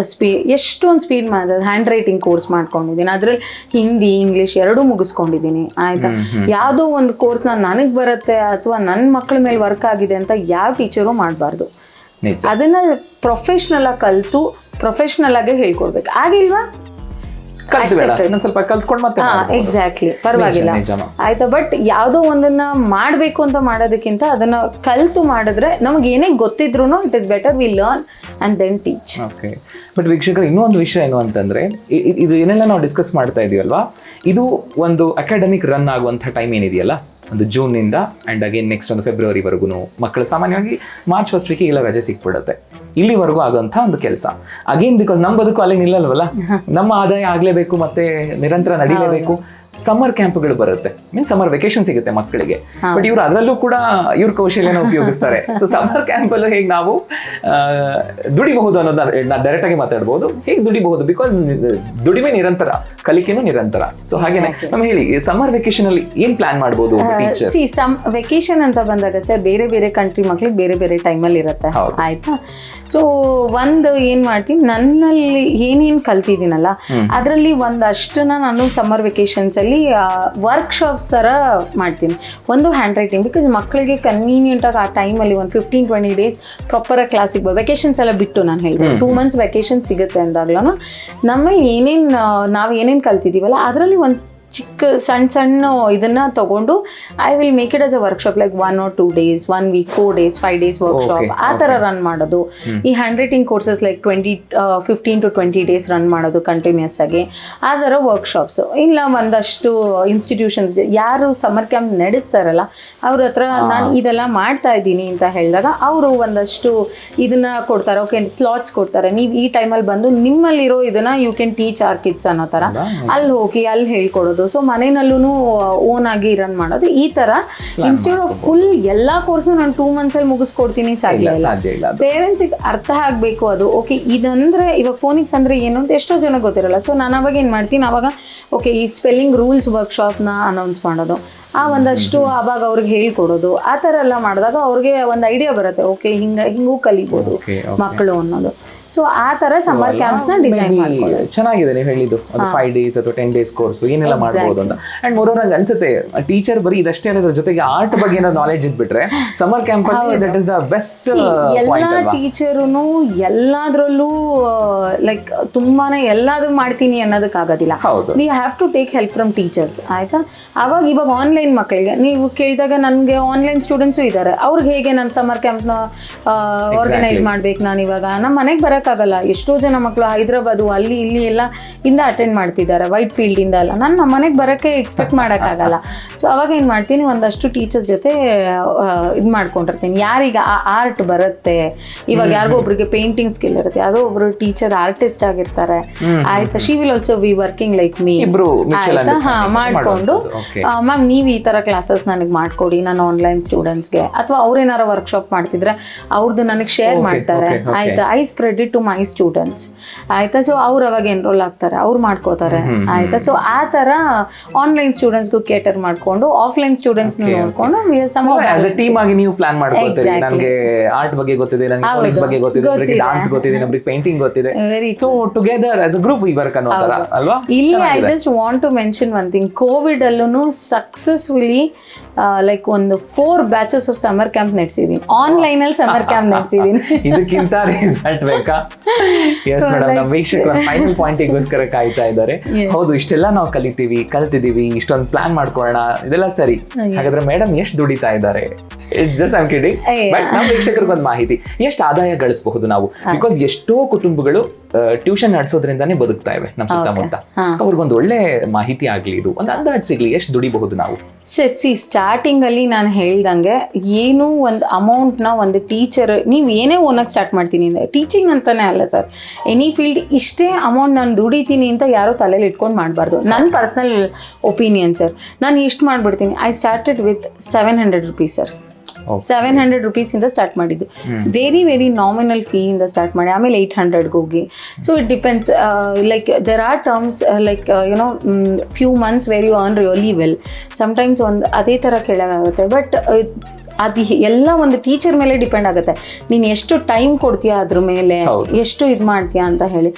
ಸ್ಪೀ ಎಷ್ಟೊಂದು speed math hand writing course ಮಾಡ್ಕೊಂಡಿದ್ದೀನಿ ಅದ್ರಲ್ಲಿ ಹಿಂದಿ ಇಂಗ್ಲೀಷ್ ಎರಡೂ ಮುಗಿಸ್ಕೊಂಡಿದ್ದೀನಿ ಆಯ್ತಾ? ಯಾವುದೋ ಒಂದು ಕೋರ್ಸ್ ನಾನು ನನಗೆ ಬರುತ್ತೆ ಅಥವಾ ನನ್ನ ಮಕ್ಕಳ ಮೇಲೆ ವರ್ಕ್ ಆಗಿದೆ ಅಂತ ಯಾವ ಟೀಚರು ಮಾಡಬಾರ್ದು. ಅದನ್ನ ಪ್ರೊಫೆಷನಲ್ ಆಗಿ ಕಲಿತು ಪ್ರೊಫೆಷ್ನಲ್ ಆಗಿ ಹೇಳ್ಕೊಡ್ಬೇಕು. ಆಗಿಲ್ವಾ ಕಲ್ತು ಬೇಡ ಇನ್ನೊಂದ್ ಸ್ವಲ್ಪ ಕಲ್ತ್ಕೊಂಡು ಮತ್ತೆ. ಎಕ್ಸಾಕ್ಟ್ಲಿ ಪರವಾಗಿಲ್ಲ. ಆಯ್ತಾ ಬಟ್ ಯಾವುದೋ ಒಂದನ್ನ ಮಾಡಬೇಕು ಅಂತ ಮಾಡೋದಕ್ಕಿಂತ ಅದನ್ನ ಕಲ್ತು ಮಾಡಿದ್ರೆ ನಮ್ಗೆ ಏನೇ ಗೊತ್ತಿದ್ರು it is better we learn and then teach okay but ವೀಕ್ಷಕರು ಇನ್ನೂ ಒಂದು ವಿಷಯ ಏನು ಅಂತಂದ್ರೆ ಇದು ಏನೆಲ್ಲ ನಾವು ಡಿಸ್ಕಸ್ ಮಾಡ್ತಾ ಇದೀವಲ್ವಾ? ಇದು ಒಂದು ಅಕಾಡೆಮಿಕ್ ರನ್ ಆಗುವಂತ ಟೈಮ್ ಏನಿದೆಯಲ್ಲ? ಒಂದು ಜೂನ್ನಿಂದ ಆ್ಯಂಡ್ ಅಗೇನ್ ನೆಕ್ಸ್ಟ್ ಒಂದು ಫೆಬ್ರವರಿವರೆಗೂ ಮಕ್ಕಳು ಸಾಮಾನ್ಯವಾಗಿ ಮಾರ್ಚ್ ಫಸ್ಟ್ ವೀಕಿಗೆ ಎಲ್ಲ ರಜೆ ಸಿಕ್ಬಿಡುತ್ತೆ. ಇಲ್ಲಿವರೆಗೂ ಆಗೋಂಥ ಒಂದು ಕೆಲಸ. ಅಗೇನ್ ಬಿಕಾಸ್ ನಮ್ಮ ಬದುಕು ಅಲ್ಲಿ ನಿಲ್ಲಲ್ವಲ್ಲ? ನಮ್ಮ ಆದಾಯ ಆಗಲೇಬೇಕು ಮತ್ತೆ ನಿರಂತರ ನಡೀಲೇಬೇಕು. ಸಮ್ಮರ್ ಕ್ಯಾಂಪ್ಗಳು ಬರುತ್ತೆ. ಮೀನ್ಸ್ ಸಮ್ಮರ್ ವೆಕೇಶನ್ ಸಿಗುತ್ತೆ ಮಕ್ಕಳಿಗೆ. ಬಟ್ ಇವ್ರು ಅದರಲ್ಲೂ ಕೂಡ ಇವ್ರ ಕೌಶಲ್ಯನ ಉಪಯೋಗಿಸ್ತಾರೆ. ಸೊ ಸಮ್ಮರ್ ಕ್ಯಾಂಪ್ ಅಲ್ಲೂ ಹೇಗೆ ನಾವು ದುಡಿಬಹುದು ಅನ್ನೋದನ್ನ ಡೈರೆಕ್ಟ್ ಆಗಿ ಮಾತಾಡ್ಬೋದು. ಹೇಗೆ ದುಡಿಬಹುದು? ಬಿಕಾಸ್ ದುಡಿಮೆ ನಿರಂತರ ಕಲಿಕೆನೂ ನಿರಂತರ. ಸೊ ಹಾಗೇನೆ ನಮ್ಗೆ ಹೇಳಿ ಸಮ್ಮರ್ ವೆಕೇಶನ್ ಅಲ್ಲಿ ಏನ್ ಪ್ಲಾನ್ ಮಾಡಬಹುದು ಟೀಚರ್ ಸಿ ಸಮ್ ವೆಕೇಶನ್ ಅಂತ ಬಂದಾಗ ಸರ್ ಬೇರೆ ಬೇರೆ ಕಂಟ್ರಿ ಮಕ್ಳಿಗೆ ಬೇರೆ ಬೇರೆ ಟೈಮ್ ಅಲ್ಲಿ ಇರುತ್ತೆ. ಆಯ್ತಾ? ಸೊ ಒಂದು ಏನ್ ಮಾಡ್ತೀನಿ ನನ್ನಲ್ಲಿ ಏನೇನು ಕಲ್ತಿದ್ದೀನಲ್ಲ ಅದರಲ್ಲಿ ಒಂದಷ್ಟನ್ನ ನಾನು ಸಮ್ಮರ್ ವೆಕೇಶನ್ಸಲ್ಲಿ ವರ್ಕ್ಶಾಪ್ಸ್ ಥರ ಮಾಡ್ತೀನಿ. ಒಂದು ಹ್ಯಾಂಡ್ ರೈಟಿಂಗ್ ಬಿಕಾಸ್ ಮಕ್ಕಳಿಗೆ ಕನ್ವೀನಿಯೆಂಟಾಗಿ ಆ ಟೈಮಲ್ಲಿ ಒಂದು ಫಿಫ್ಟೀನ್ ಟ್ವೆಂಟಿ ಡೇಸ್ ಪ್ರಾಪರಾಗಿ ಕ್ಲಾಸಿಗೆ ಬರ್ ವೆಕೇಶನ್ಸ್ ಎಲ್ಲ ಬಿಟ್ಟು ನಾನು ಹೇಳ್ತೀನಿ ಟೂ ಮಂತ್ಸ್ ವೆಕೇಶನ್ ಸಿಗುತ್ತೆ ಅಂದಾಗ್ಲೂ ನಮ್ಮ ಏನೇನು ನಾವು ಏನೇನು ಕಲ್ತಿದ್ದೀವಲ್ಲ ಅದರಲ್ಲಿ ಒಂದು ಚಿಕ್ಕ ಸಣ್ಣ ಸಣ್ಣ ಇದನ್ನ ತಗೊಂಡು I will make it as a workshop like one or two days one week four days five days workshop ಆ ಥರ ರನ್ ಮಾಡೋದು. ಈ hand writing courses like twenty fifteen to twenty days run ಮಾಡೋದು ಕಂಟಿನ್ಯೂಸ್ ಆಗಿ. ಆ ಥರ ವರ್ಕ್ಶಾಪ್ಸ್ ಇಲ್ಲ ಒಂದಷ್ಟು ಇನ್ಸ್ಟಿಟ್ಯೂಷನ್ಸ್ ಯಾರು ಸಮ್ಮರ್ ಕ್ಯಾಂಪ್ ನಡೆಸ್ತಾರಲ್ಲ ಅವ್ರ ಹತ್ರ ನಾನು ಇದೆಲ್ಲ ಮಾಡ್ತಾ ಇದ್ದೀನಿ ಅಂತ ಹೇಳಿದಾಗ ಅವರು ಒಂದಷ್ಟು ಇದನ್ನ ಕೊಡ್ತಾರೆ. ಓಕೆ ಸ್ಲಾಟ್ಸ್ ಕೊಡ್ತಾರೆ. ನೀವು ಈ ಟೈಮಲ್ಲಿ ಬಂದು ನಿಮ್ಮಲ್ಲಿರೋ ಇದನ್ನ you can teach our kids ಅನ್ನೋ ಥರ. ಅಲ್ಲಿ ಹೋಗಿ ಅಲ್ಲಿ ಹೇಳ್ಕೊಡೋದು. ಸೊ ಮನೆಯಲ್ಲೂ ಓನ್ ಆಗಿ ರನ್ ಮಾಡೋದು. ಈ ತರ ಇನ್ಸ್ಟೆಡ್ ಆಫ್ ಫುಲ್ ಎಲ್ಲಾ ಕೋರ್ಸ್ ನಾನು ಟೂ ಮಂತ್ಸ್ ಅಲ್ಲಿ ಮುಗಿಸ್ಕೊಡ್ತೀನಿ ಸಾಧ್ಯ ಇಲ್ಲ ಪೇರೆಂಟ್ಸ್ ಅರ್ಥ ಆಗ್ಬೇಕು ಅದು. ಓಕೆ ಇದಂದ್ರೆ ಇವಾಗ ಫೋನಿಕ್ಸ್ ಅಂದ್ರೆ ಏನು ಅಂತ ಎಷ್ಟೋ ಜನ ಗೊತ್ತಿರಲ್ಲ. ಸೊ ನಾನು ಅವಾಗ ಏನ್ ಮಾಡ್ತೀನಿ? ಅವಾಗ ಓಕೆ ಈ ಸ್ಪೆಲ್ಲಿಂಗ್ ರೂಲ್ಸ್ ವರ್ಕ್ಶಾಪ್ನ ಅನೌನ್ಸ್ ಮಾಡೋದು. ಆ ಒಂದಷ್ಟು ಅವಾಗ ಅವ್ರಿಗೆ ಹೇಳ್ಕೊಡೋದು. ಆ ಥರ ಎಲ್ಲ ಮಾಡಿದಾಗ ಅವ್ರಿಗೆ ಒಂದು ಐಡಿಯಾ ಬರುತ್ತೆ. ಓಕೆ ಹಿಂಗ ಹಿಂಗೂ ಕಲಿಬೋದು ಮಕ್ಕಳು ಅನ್ನೋದು. ಸೊ ಆ ತರ ಸಮ್ಮರ್ನ ಡಿಸೈನ್ ಚೆನ್ನಾಗಿದೆ ನೀವು ಹೇಳಿದ್ದು. ಅದು ಫೈವ್ ಡೇಸ್ ಅಥವಾ ಟೆನ್ ಡೇಸ್ ಕೋರ್ಸ್ ಏನೆಲ್ಲ ಮಾಡ್ಬೋದು ಅಂತ. ಅಂಡ್ ಮೋರ್ ನಂಗೆ ಅನ್ಸುತ್ತೆ ಟೀಚರ್ ಬರೀ ಇದಷ್ಟೇ ಅನ್ನೋದ್ರ ಜೊತೆಗೆ ಆರ್ಟ್ ಬಗ್ಗೆ ಏನಾದ್ರು ನಾಲೆಜ್ ಇದ್ಬಿಟ್ರೆ ಸಮ್ಮರ್ ಕ್ಯಾಂಪ್ ಅಲ್ಲಿ ದಟ್ ಇಸ್ ದ ಬೆಸ್ಟ್ ಎಲ್ಲ ಟೀಚರುನು ಎಲ್ಲಾದ್ರಲ್ಲೂ ಲೈಕ್ ತುಂಬಾನೇ ಎಲ್ಲಾದ್ರು ಮಾಡ್ತೀನಿ ಅನ್ನೋದಕ್ಕಾಗೋದಿಲ್ಲ. ಹೌದು. We have to take help from teachers ಆಯ್ತಾ? ಅವಾಗ ಇವಾಗ ಆನ್ಲೈನ್ ಮಕ್ಕಳಿಗೆ ನೀವು ಕೇಳಿದಾಗ ನನಗೆ ಆನ್ಲೈನ್ ಸ್ಟೂಡೆಂಟ್ಸು ಇದ್ದಾರೆ ಅವ್ರಿಗೆ ಹೇಗೆ ನಾನು ಸಮ್ಮರ್ ಕ್ಯಾಂಪ್ನ ಆರ್ಗನೈಸ್ ಮಾಡ್ಬೇಕು ನಾನು ಇವಾಗ? ನಮ್ಮ ಮನೆಗೆ ಬರೋಕ್ಕಾಗಲ್ಲ ಎಷ್ಟೋ ಜನ ಮಕ್ಕಳು ಹೈದ್ರಾಬಾದು ಅಲ್ಲಿ ಇಲ್ಲಿ ಎಲ್ಲ ಇಂದ ಅಟೆಂಡ್ ಮಾಡ್ತಿದ್ದಾರೆ ವೈಟ್ ಫೀಲ್ಡಿಂದ ಅಲ್ಲ ನಾನು ನಮ್ಮ ಮನೆಗೆ ಬರೋಕ್ಕೆ ಎಕ್ಸ್ಪೆಕ್ಟ್ ಮಾಡೋಕ್ಕಾಗಲ್ಲ. ಸೊ ಅವಾಗ ಏನು ಮಾಡ್ತೀನಿ ಒಂದಷ್ಟು ಟೀಚರ್ಸ್ ಜೊತೆ ಇದು ಮಾಡ್ಕೊಂಡಿರ್ತೀನಿ. ಯಾರಿಗೆ ಆ ಆರ್ಟ್ ಬರುತ್ತೆ ಇವಾಗ ಯಾರಿಗೋ ಒಬ್ರಿಗೆ ಪೇಂಟಿಂಗ್ ಸ್ಕಿಲ್ ಇರುತ್ತೆ ಯಾವುದೋ ಒಬ್ರು ಟೀಚರ್ ಆರ್ಟಿಸ್ಟ್ ಆಗಿರ್ತಾರೆ. ಆಯ್ತಾ? She will also we working like me ಆಯ್ತಾ? ಹಾ ಮಾಡಿಕೊಂಡು. ಮ್ಯಾಮ್ ನೀವು ಈ ಥರ ಕ್ಲಾಸಸ್ ನನಗೆ ಮಾಡ್ಕೊಡಿ ನಾನು ಆನ್ಲೈನ್ ಸ್ಟೂಡೆಂಟ್ಸ್ಗೆ ಅಥವಾ ಅವ್ರೇನಾರ ವರ್ಕ್ಶಾಪ್ ಮಾಡ್ತಿದ್ರೆ ಅವ್ರದ್ದು ನನಗೆ ಶೇರ್ ಮಾಡ್ತಾರೆ. ಆಯ್ತಾ? I spread it to my students ಆಯ್ತಾ? ಸೊ ಅವ್ರು ಅವಾಗ ಎನ್ರೋಲ್ ಆಗ್ತಾರೆ ಅವ್ರು ಮಾಡ್ಕೋತಾರೆ. ಆಯ್ತಾ? ಸೊ ಆ ತರ ಆನ್ಲೈನ್ ಸ್ಟೂಡೆಂಟ್ಸ್ಗೂ ಕೇಟರ್ ಮಾಡಿಕೊಂಡು ಆಫ್ಲೈನ್ ಸ್ಟೂಡೆಂಟ್ಸ್ ನೋಡ್ಕೊಂಡು ಟೀಮ್ ಆಗಿ ನೀವು ಪ್ಲಾನ್ ಮಾಡ್ಕೊಳ್ತೀರಿ. ನನಗೆ ಆರ್ಟ್ ಬಗ್ಗೆ ಗೊತ್ತಿದೆ ನನಗೆ. ಕಾಲೇಜ್ ಬಗ್ಗೆ ಗೊತ್ತಿದೆ ಒಬ್ಬರಿಗೆ. ಡಾನ್ಸ್ ಗೊತ್ತಿದೆ ಒಬ್ಬರಿಗೆ ಪೇಂಟಿಂಗ್ ಗೊತ್ತಿದೆ. So together as a group we work ಅನ್ನೋ ತರ ಅಲ್ವಾ? ಇಲ್ಲಿ I just want to mention one thing Covid ಅಲ್ಲೂ ಸಕ್ಸಸ್ಫುಲಿ ಲೈಕ್ ಒಂದು four batches of summer camp ನಡೆಸಿದೀನಿ. Online ಅಲ್ಲಿ ಸಮರ್ ಕ್ಯಾಂಪ್ ನಡೆಸಿದೀನಿ. ಇದಕ್ಕಿಂತ ರಿಸಲ್ಟ್ ಬೇಕಾ? ಎಸ್ ಮೇಡಮ್ ನಮ್ಮ ವೀಕ್ಷಕರ ಫೈನಲ್ ಪಾಯಿಂಟಿಗೋಸ್ಕರ ಕಾಯ್ತಾ ಇದ್ದಾರೆ. ಹೌದು ಇಷ್ಟೆಲ್ಲ ನಾವು ಕಲಿತೀವಿ ಕಲ್ತಿದೀವಿ ಇಷ್ಟೊಂದು ಪ್ಲಾನ್ ಮಾಡ್ಕೊಳ್ಳೋಣ ಇದೆಲ್ಲ ಸರಿ. ಹಾಗಾದ್ರೆ ಮೇಡಮ್ ಎಷ್ಟು ದುಡಿತಾ ಇದ್ದಾರೆ? Just I'm. ಬಟ್ ನಮ್ಮ ಮಾಹಿತಿ. ಎಷ್ಟು ಆದಾಯ ಗಳಿಸಬಹುದು ನಾವು? ಬಿಕಾಸ್ ಎಷ್ಟೋ ಕುಟುಂಬಗಳು ಟ್ಯೂಷನ್ ನಡೆಸೋದ್ರಿಂದಾನೇ ಬದುಕ್ತಾ ಇವೆ ನಮ್ಮ ಸುತ್ತಮುತ್ತ. ಸೊ ಅವ್ರಿಗೊಂದು ಒಳ್ಳೆ ಮಾಹಿತಿ ಆಗ್ಲಿ ಇದು. ಒಂದು ಅಂದಾಜ್ ಸಿಗ್ಲಿ ಎಷ್ಟು ದುಡಿಬಹುದು ನಾವು? ಸರ್ ಸಿ ಸ್ಟಾರ್ಟಿಂಗಲ್ಲಿ ನಾನು ಹೇಳ್ದಂಗೆ ಏನು ಒಂದು ಅಮೌಂಟ್ನ ಒಂದು ಟೀಚರ್ ನೀವು ಏನೇ ಓನಕ್ಕೆ ಸ್ಟಾರ್ಟ್ ಮಾಡ್ತೀನಿ ಅಂದರೆ ಟೀಚಿಂಗ್ ಅಂತಾನೆ ಅಲ್ಲ ಸರ್ ಎನಿ ಫೀಲ್ಡ್ ಇಷ್ಟೇ ಅಮೌಂಟ್ ನಾನು ದುಡಿತೀನಿ ಅಂತ ಯಾರೋ ತಲೆಯಲ್ಲಿ ಇಟ್ಕೊಂಡು ಮಾಡಬಾರ್ದು. ನನ್ನ ಪರ್ಸನಲ್ ಒಪಿನಿಯನ್ ಸರ್ ನಾನು ಇಷ್ಟು ಮಾಡಿಬಿಡ್ತೀನಿ. I started with seven hundred rupees sir. Seven hundred ರುಪೀಸಿಂದ start ಮಾಡಿದ್ದು. ವೆರಿ ವೆರಿ ನಾಮಿನಲ್ ಫೀಯಿಂದ ಸ್ಟಾರ್ಟ್ ಮಾಡಿ ಆಮೇಲೆ ಏಯ್ಟ್ ಹಂಡ್ರೆಡ್ಗೆ ಹೋಗಿ. So it depends like there are terms like you know few months very you earn really well sometimes ಒಂದು ಅದೇ ಥರ ಕೇಳೋಕ್ಕಾಗುತ್ತೆ. ಬಟ್ ಅದು ಎಲ್ಲ ಒಂದು ಟೀಚರ್ ಮೇಲೆ ಡಿಪೆಂಡ್ ಆಗುತ್ತೆ. ನೀನು ಎಷ್ಟು ಟೈಮ್ ಕೊಡ್ತೀಯ ಅದ್ರ ಮೇಲೆ? ಎಷ್ಟು ಇದು ಮಾಡ್ತೀಯಾ ಅಂತ ಹೇಳಿ.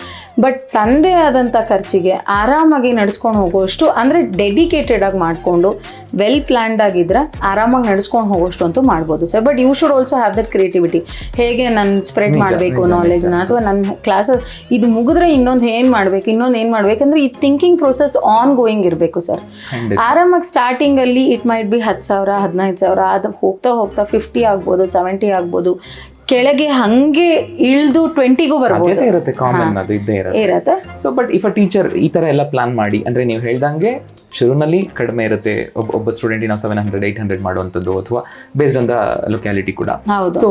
ಬಟ್ ತಂದೆ ಆದಂಥ ಖರ್ಚಿಗೆ ಆರಾಮಾಗಿ ನಡ್ಸ್ಕೊಂಡು ಹೋಗುವಷ್ಟು ಅಂದರೆ ಡೆಡಿಕೇಟೆಡ್ ಆಗಿ ಮಾಡಿಕೊಂಡು ವೆಲ್ ಪ್ಲ್ಯಾಂಡ್ ಆಗಿದ್ರೆ ಆರಾಮಾಗಿ ನಡ್ಸ್ಕೊಂಡು ಹೋಗೋಷ್ಟು ಅಂತೂ ಮಾಡ್ಬೋದು sir but you should also have that creativity ಹೇಗೆ ನಾನು ಸ್ಪ್ರೆಡ್ ಮಾಡಬೇಕು ನಾಲೆಜ್ನ ಅಥವಾ ನನ್ನ ಕ್ಲಾಸಸ್ ಇದು ಮುಗಿದ್ರೆ ಇನ್ನೊಂದು ಏನು ಮಾಡಬೇಕು ಇನ್ನೊಂದು ಏನು ಮಾಡಬೇಕಂದ್ರೆ ಈ ಥಿಂಕಿಂಗ್ ಪ್ರೊಸೆಸ್ ಆನ್ ಗೋಯಿಂಗ್ ಇರಬೇಕು ಸರ್. ಆರಾಮಾಗಿ ಸ್ಟಾರ್ಟಿಂಗಲ್ಲಿ ಇಟ್ ಮೈಟ್ ಬಿ ಹತ್ತು ಸಾವಿರ ಹದಿನೈದು ಸಾವಿರ ಅದು ಹೋಗ್ತಾ ಹೋಗ್ತಾ ಫಿಫ್ಟಿ ಆಗ್ಬೋದು ಸೆವೆಂಟಿ ಆಗ್ಬೋದು. ಕೆಳಗೆ ಹಂಗೆ ಇಳಿದು ಟ್ವೆಂಟಿಗೂ ಬರ್ಬೋದು. ಇರುತ್ತೆ ಕಾಮನ್ ಅದು ಇದ್ದೇ ಇರುತ್ತೆ. So but if a teacher ಈ ತರ ಎಲ್ಲ ಪ್ಲಾನ್ ಮಾಡಿ ಅಂದ್ರೆ ನೀವು ಹೇಳ್ದಂಗೆ ಶುರುನಲ್ಲಿ ಕಡಿಮೆ ಇರುತ್ತೆ. ಒಬ್ಬ ಒಬ್ಬ ಸ್ಟೂಡೆಂಟ್ ನಾವು ಸೆವೆನ್ ಹಂಡ್ರೆಡ್ ಏಟ್ ಹಂಡ್ರೆಡ್ ಮಾಡುವಂಥದ್ದು ಅಥವಾ ಬೇಸ್ಡ್ ಆನ್ ದ ಲೊಕ್ಯಾಲಿಟಿ ಕೂಡ. ಸೊ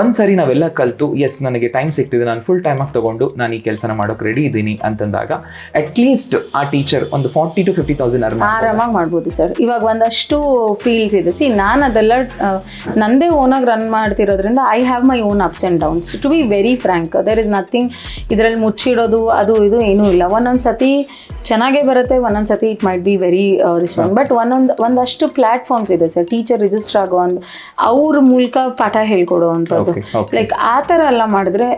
ಒಂದ್ಸರಿ ನಾವೆಲ್ಲ ಕಲಿತು ಎಸ್ ನನಗೆ ಟೈಮ್ ಸಿಗ್ತಿದೆ ನಾನು ಫುಲ್ ಟೈಮ್ ಆಗಿ ತಗೊಂಡು ನಾನು ಈ ಕೆಲಸನ ಮಾಡೋಕೆ ರೆಡಿ ಇದ್ದೀನಿ ಅಂತಂದಾಗ ಅಟ್ ಲೀಸ್ಟ್ ಆ ಟೀಚರ್ ಒಂದು forty to fifty thousand uh ಆರಾಮಾಗಿ ಮಾಡ್ಬೋದು ಸರ್ ಇವಾಗ ಒಂದಷ್ಟು ಫೀಲ್ಡ್ಸ್ ಇದೆ. ಸಿ ನಾನು ಅದೆಲ್ಲ ನಂದೇ ನಂದೇ ಓನಾಗಿ run ಮಾಡ್ತಿರೋದ್ರಿಂದ I have my own ups and downs to be very frank there is nothing ಇದರಲ್ಲಿ ಮುಚ್ಚಿಡೋದು ಅದು ಇದು ಏನೂ ಇಲ್ಲ. ಒಂದೊಂದು ಸತಿ ಚೆನ್ನಾಗೇ ಬರುತ್ತೆ ಒಂದೊಂದು ಸತಿ it might be very this one but ಒಂದೊಂದು ಒಂದಷ್ಟು ಪ್ಲಾಟ್ಫಾರ್ಮ್ಸ್ ಇದೆ ಸರ್. ಟೀಚರ್ ರಿಜಿಸ್ಟರ್ ಆಗೋ ಒಂದು ಅವ್ರ ಮೂಲಕ ಪಾಠ ಹೇಳ್ಕೊಡೋ ಅಂಥದ್ದು. ಲೈಕ್ ಆ ಥರ ಎಲ್ಲ ಮಾಡಿದ್ರೆ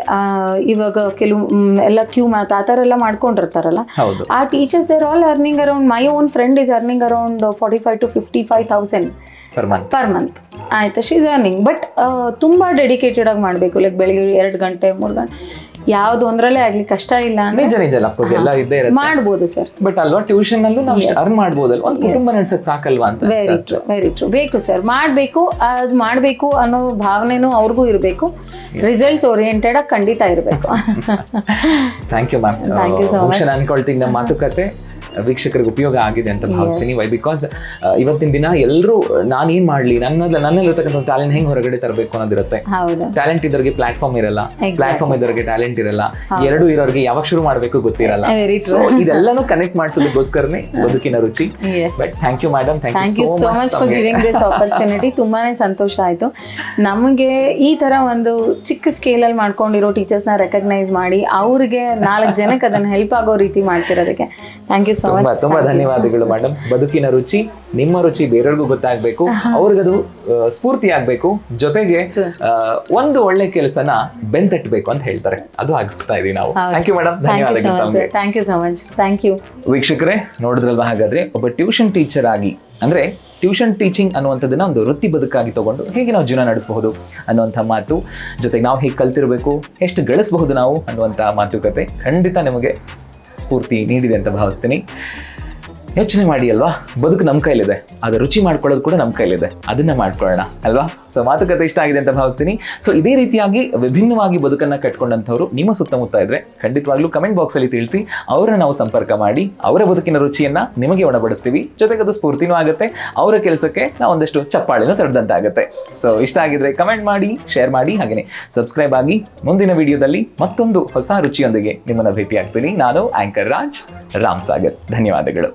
ಇವಾಗ ಕೆಲವು ಎಲ್ಲ ಕ್ಯೂ ಮ್ಯಾತ್ ಆ ಥರ ಎಲ್ಲ ಮಾಡ್ಕೊಂಡಿರ್ತಾರಲ್ಲ. ಆ teachers they're all earning around my own friend is earning around forty five to fifty five thousand per month per month ಆಯ್ತಾ ಶೀಸ್ ಅರ್ನಿಂಗ್ ಬಟ್ ತುಂಬ ಡೆಡಿಕೇಟೆಡ್ ಆಗಿ ಮಾಡಬೇಕು. ಲೈಕ್ ಬೆಳಿಗ್ಗೆ ಎರಡು ಗಂಟೆ ಮೂರು ಗಂಟೆ. ಯಾವುದು ಒಂದ್ರಲ್ಲೇ ಆಗ್ಲಿ ಕಷ್ಟ ಇಲ್ಲ ಅಂದ್ರೆ ನಿಜ ನಿಜ ಅಫ್ಕೋರ್ಸ್ ಎಲ್ಲ ಇದ್ದೇ ಇರುತ್ತೆ. ಮಾಡ್ಬೋದು ಸರ್ ಬಟ್ ಅಲ್ವಾ ಟ್ಯೂಷನ್ ಅಲ್ಲೂ ನಾವು ಅರ್ನ್ ಮಾಡ್ಬೋದಲ್ಲ ಒಂದು ಕುಟುಂಬ ನಡ್ಸಕ್ ಸಾಕಲ್ವಾ ಅಂತ ವೆರಿ ಟ್ರೂ ವೆರಿ ಟ್ರೂ ಬೇಕು ಸರ್ ಮಾಡಬೇಕು ಅದು ಮಾಡಬೇಕು ಅನ್ನೋ ಭಾವನೆನೂ ಅವ್ರಿಗೂ ಇರಬೇಕು. ರಿಸಲ್ಟ್ಸ್ ಓರಿಯೆಂಟೆಡ್ ಆಗಿ ಖಂಡಿತ ಇರಬೇಕು. Thank you ma'am thank you so much ಅನ್ಕೊಳ್ತೀನಿ ನಮ್ಮ ಮಾತುಕತೆ. ವೀಕ್ಷಕರಿಗೆ ಉಪಯೋಗ ಆಗಿದೆ ಅಂತ ಭಾವಿಸ್ತೀನಿ. ವೈ ಬಿಕಾಸ್ ಇವತ್ತಿನ ದಿನ ಎಲ್ಲರೂ ನಾನು ಏನ್ ಮಾಡ್ಲಿ ನನ್ನ ನನ್ನಲ್ಲಿರ್ತಕ್ಕಂಥ ಟ್ಯಾಲೆಂಟ್ ಹೆಂಗ್ ಹೊರಗಡೆ ತರಬೇಕು ಅನ್ನೋದಿರುತ್ತೆ. ಟ್ಯಾಲೆಂಟ್ ಇದ್ರಿಗೆ ಪ್ಲಾಟ್ಫಾರ್ಮ್ ಇರಲ್ಲ. ಪ್ಲಾಟ್ಫಾರ್ಮ್ ಇದ್ರಿಗೆ ಟ್ಯಾಲೆಂಟ್ ಇರಲ್ಲ. ಎರಡು ಇರೋರಿಗೆ ಯಾವಾಗ ಶುರು ಮಾಡಬೇಕು ಗೊತ್ತಿರಲ್ಲ. ಸೊ ಇದೆಲ್ಲಾನು ಕನೆಕ್ಟ್ ಮಾಡಿಸೋದಕ್ಕೋಸ್ಕರನೇ ಬದುಕಿನ ರುಚಿ. But thank you madam thank you so much for giving this opportunity ತುಂಬಾನೇ ಸಂತೋಷ ಆಯ್ತು. ನಮಗೆ ಈ ತರ ಒಂದು ಚಿಕ್ಕ ಸ್ಕೇಲ್ ಅಲ್ಲಿ ಮಾಡ್ಕೊಂಡಿರೋ ಟೀಚರ್ಸ್ನ ರೆಕಗ್ನೈಸ್ ಮಾಡಿ ಅವ್ರಿಗೆ ನಾಲ್ಕು ಜನಕ್ಕೆ ಅದನ್ನ ಹೆಲ್ಪ್ ಆಗೋ ರೀತಿ ಮಾಡ್ತಿರೋದಕ್ಕೆ. ಥ್ಯಾಂಕ್ ಯು ತುಂಬಾ ತುಂಬಾ ಧನ್ಯವಾದಗಳು ಮೇಡಮ್ ಬದುಕಿನ ರುಚಿ ನಿಮ್ಮ ರುಚಿ ಬೇರೆಯವ್ರಿಗೂ ಗೊತ್ತಾಗ್ಬೇಕು. ಅವ್ರಿಗದು ಸ್ಫೂರ್ತಿ ಆಗ್ಬೇಕು. ಜೊತೆಗೆ ಒಂದು ಒಳ್ಳೆ ಕೆಲಸನ ಬೆಂತಟ್ಟಬೇಕು ಅಂತ ಹೇಳ್ತಾರೆ. ಅದು ಆಗಿಸ್ತಾ ಇದೀವಿ ನಾವು. ಥ್ಯಾಂಕ್ ಯು ಮೇಡಮ್ ಧನ್ಯವಾದಗಳು thank you so much thank you ವೀಕ್ಷಕರೇ ನೋಡಿದ್ರಲ್ವಾ ಹಾಗಾದ್ರೆ ಒಬ್ಬ ಟ್ಯೂಷನ್ ಟೀಚರ್ ಆಗಿ ಅಂದ್ರೆ ಟ್ಯೂಷನ್ ಟೀಚಿಂಗ್ ಅನ್ನುವಂಥದ್ದನ್ನ ಒಂದು ವೃತ್ತಿ ಬದುಕಾಗಿ ತಗೊಂಡು ಹೇಗೆ ನಾವು ಜೀವನ ನಡೆಸಬಹುದು ಅನ್ನುವಂಥ ಮಾತು ಜೊತೆಗೆ ನಾವು ಹೇಗೆ ಕಲ್ತಿರಬೇಕು ಎಷ್ಟು ಗಳಿಸಬಹುದು ನಾವು ಅನ್ನುವಂಥ ಮಾತುಕತೆ ಖಂಡಿತ ನಿಮಗೆ ಸ್ಫೂರ್ತಿ ನೀಡಿದೆ ಅಂತ ಭಾವಿಸ್ತೀನಿ. ಯೋಚನೆ ಮಾಡಿ ಅಲ್ವಾ? ಬದುಕು ನಮ್ಮ ಕೈಲಿದೆ. ಅದು ರುಚಿ ಮಾಡ್ಕೊಳ್ಳೋದು ಕೂಡ ನಮ್ಮ ಕೈಲಿದೆ. ಅದನ್ನ ಮಾಡ್ಕೊಳ್ಳೋಣ, ಅಲ್ವಾ? ಸೊ ಮಾತುಕತೆ ಇಷ್ಟ ಆಗಿದೆ ಅಂತ ಭಾವಿಸ್ತೀನಿ. ಸೊ ಇದೇ ರೀತಿಯಾಗಿ ವಿಭಿನ್ನವಾಗಿ ಬದುಕನ್ನ ಕಟ್ಕೊಂಡಂಥವ್ರು ನಿಮ್ಮ ಸುತ್ತಮುತ್ತ ಇದ್ರೆ ಖಂಡಿತವಾಗ್ಲೂ ಕಮೆಂಟ್ ಬಾಕ್ಸ್ ಅಲ್ಲಿ ತಿಳಿಸಿ, ಅವರನ್ನು ನಾವು ಸಂಪರ್ಕ ಮಾಡಿ, ಅವರ ಬದುಕಿನ ರುಚಿಯನ್ನ ನಿಮಗೆ ಒಣಬಡಿಸ್ತೀವಿ ಜೊತೆಗೆ ಅದು ಸ್ಫೂರ್ತಿನೂ ಆಗುತ್ತೆ. ಅವರ ಕೆಲಸಕ್ಕೆ ನಾವು ಒಂದಷ್ಟು ಚಪ್ಪಾಳೆನೂ ತಡೆದಂತಾಗುತ್ತೆ ಸೊ ಇಷ್ಟ ಆಗಿದ್ರೆ ಕಮೆಂಟ್ ಮಾಡಿ ಶೇರ್ ಮಾಡಿ ಹಾಗೆಯೇ ಸಬ್ಸ್ಕ್ರೈಬ್ ಆಗಿ ಮುಂದಿನ ವಿಡಿಯೋದಲ್ಲಿ ಮತ್ತೊಂದು ಹೊಸ ರುಚಿಯೊಂದಿಗೆ ನಿಮ್ಮನ್ನ ಭೇಟಿಯಾಗ್ತೀನಿ. ನಾನು ಆಂಕರ್ ರಾಜ್, ರಾಮ್ ಸಾಗರ್. ಧನ್ಯವಾದಗಳು.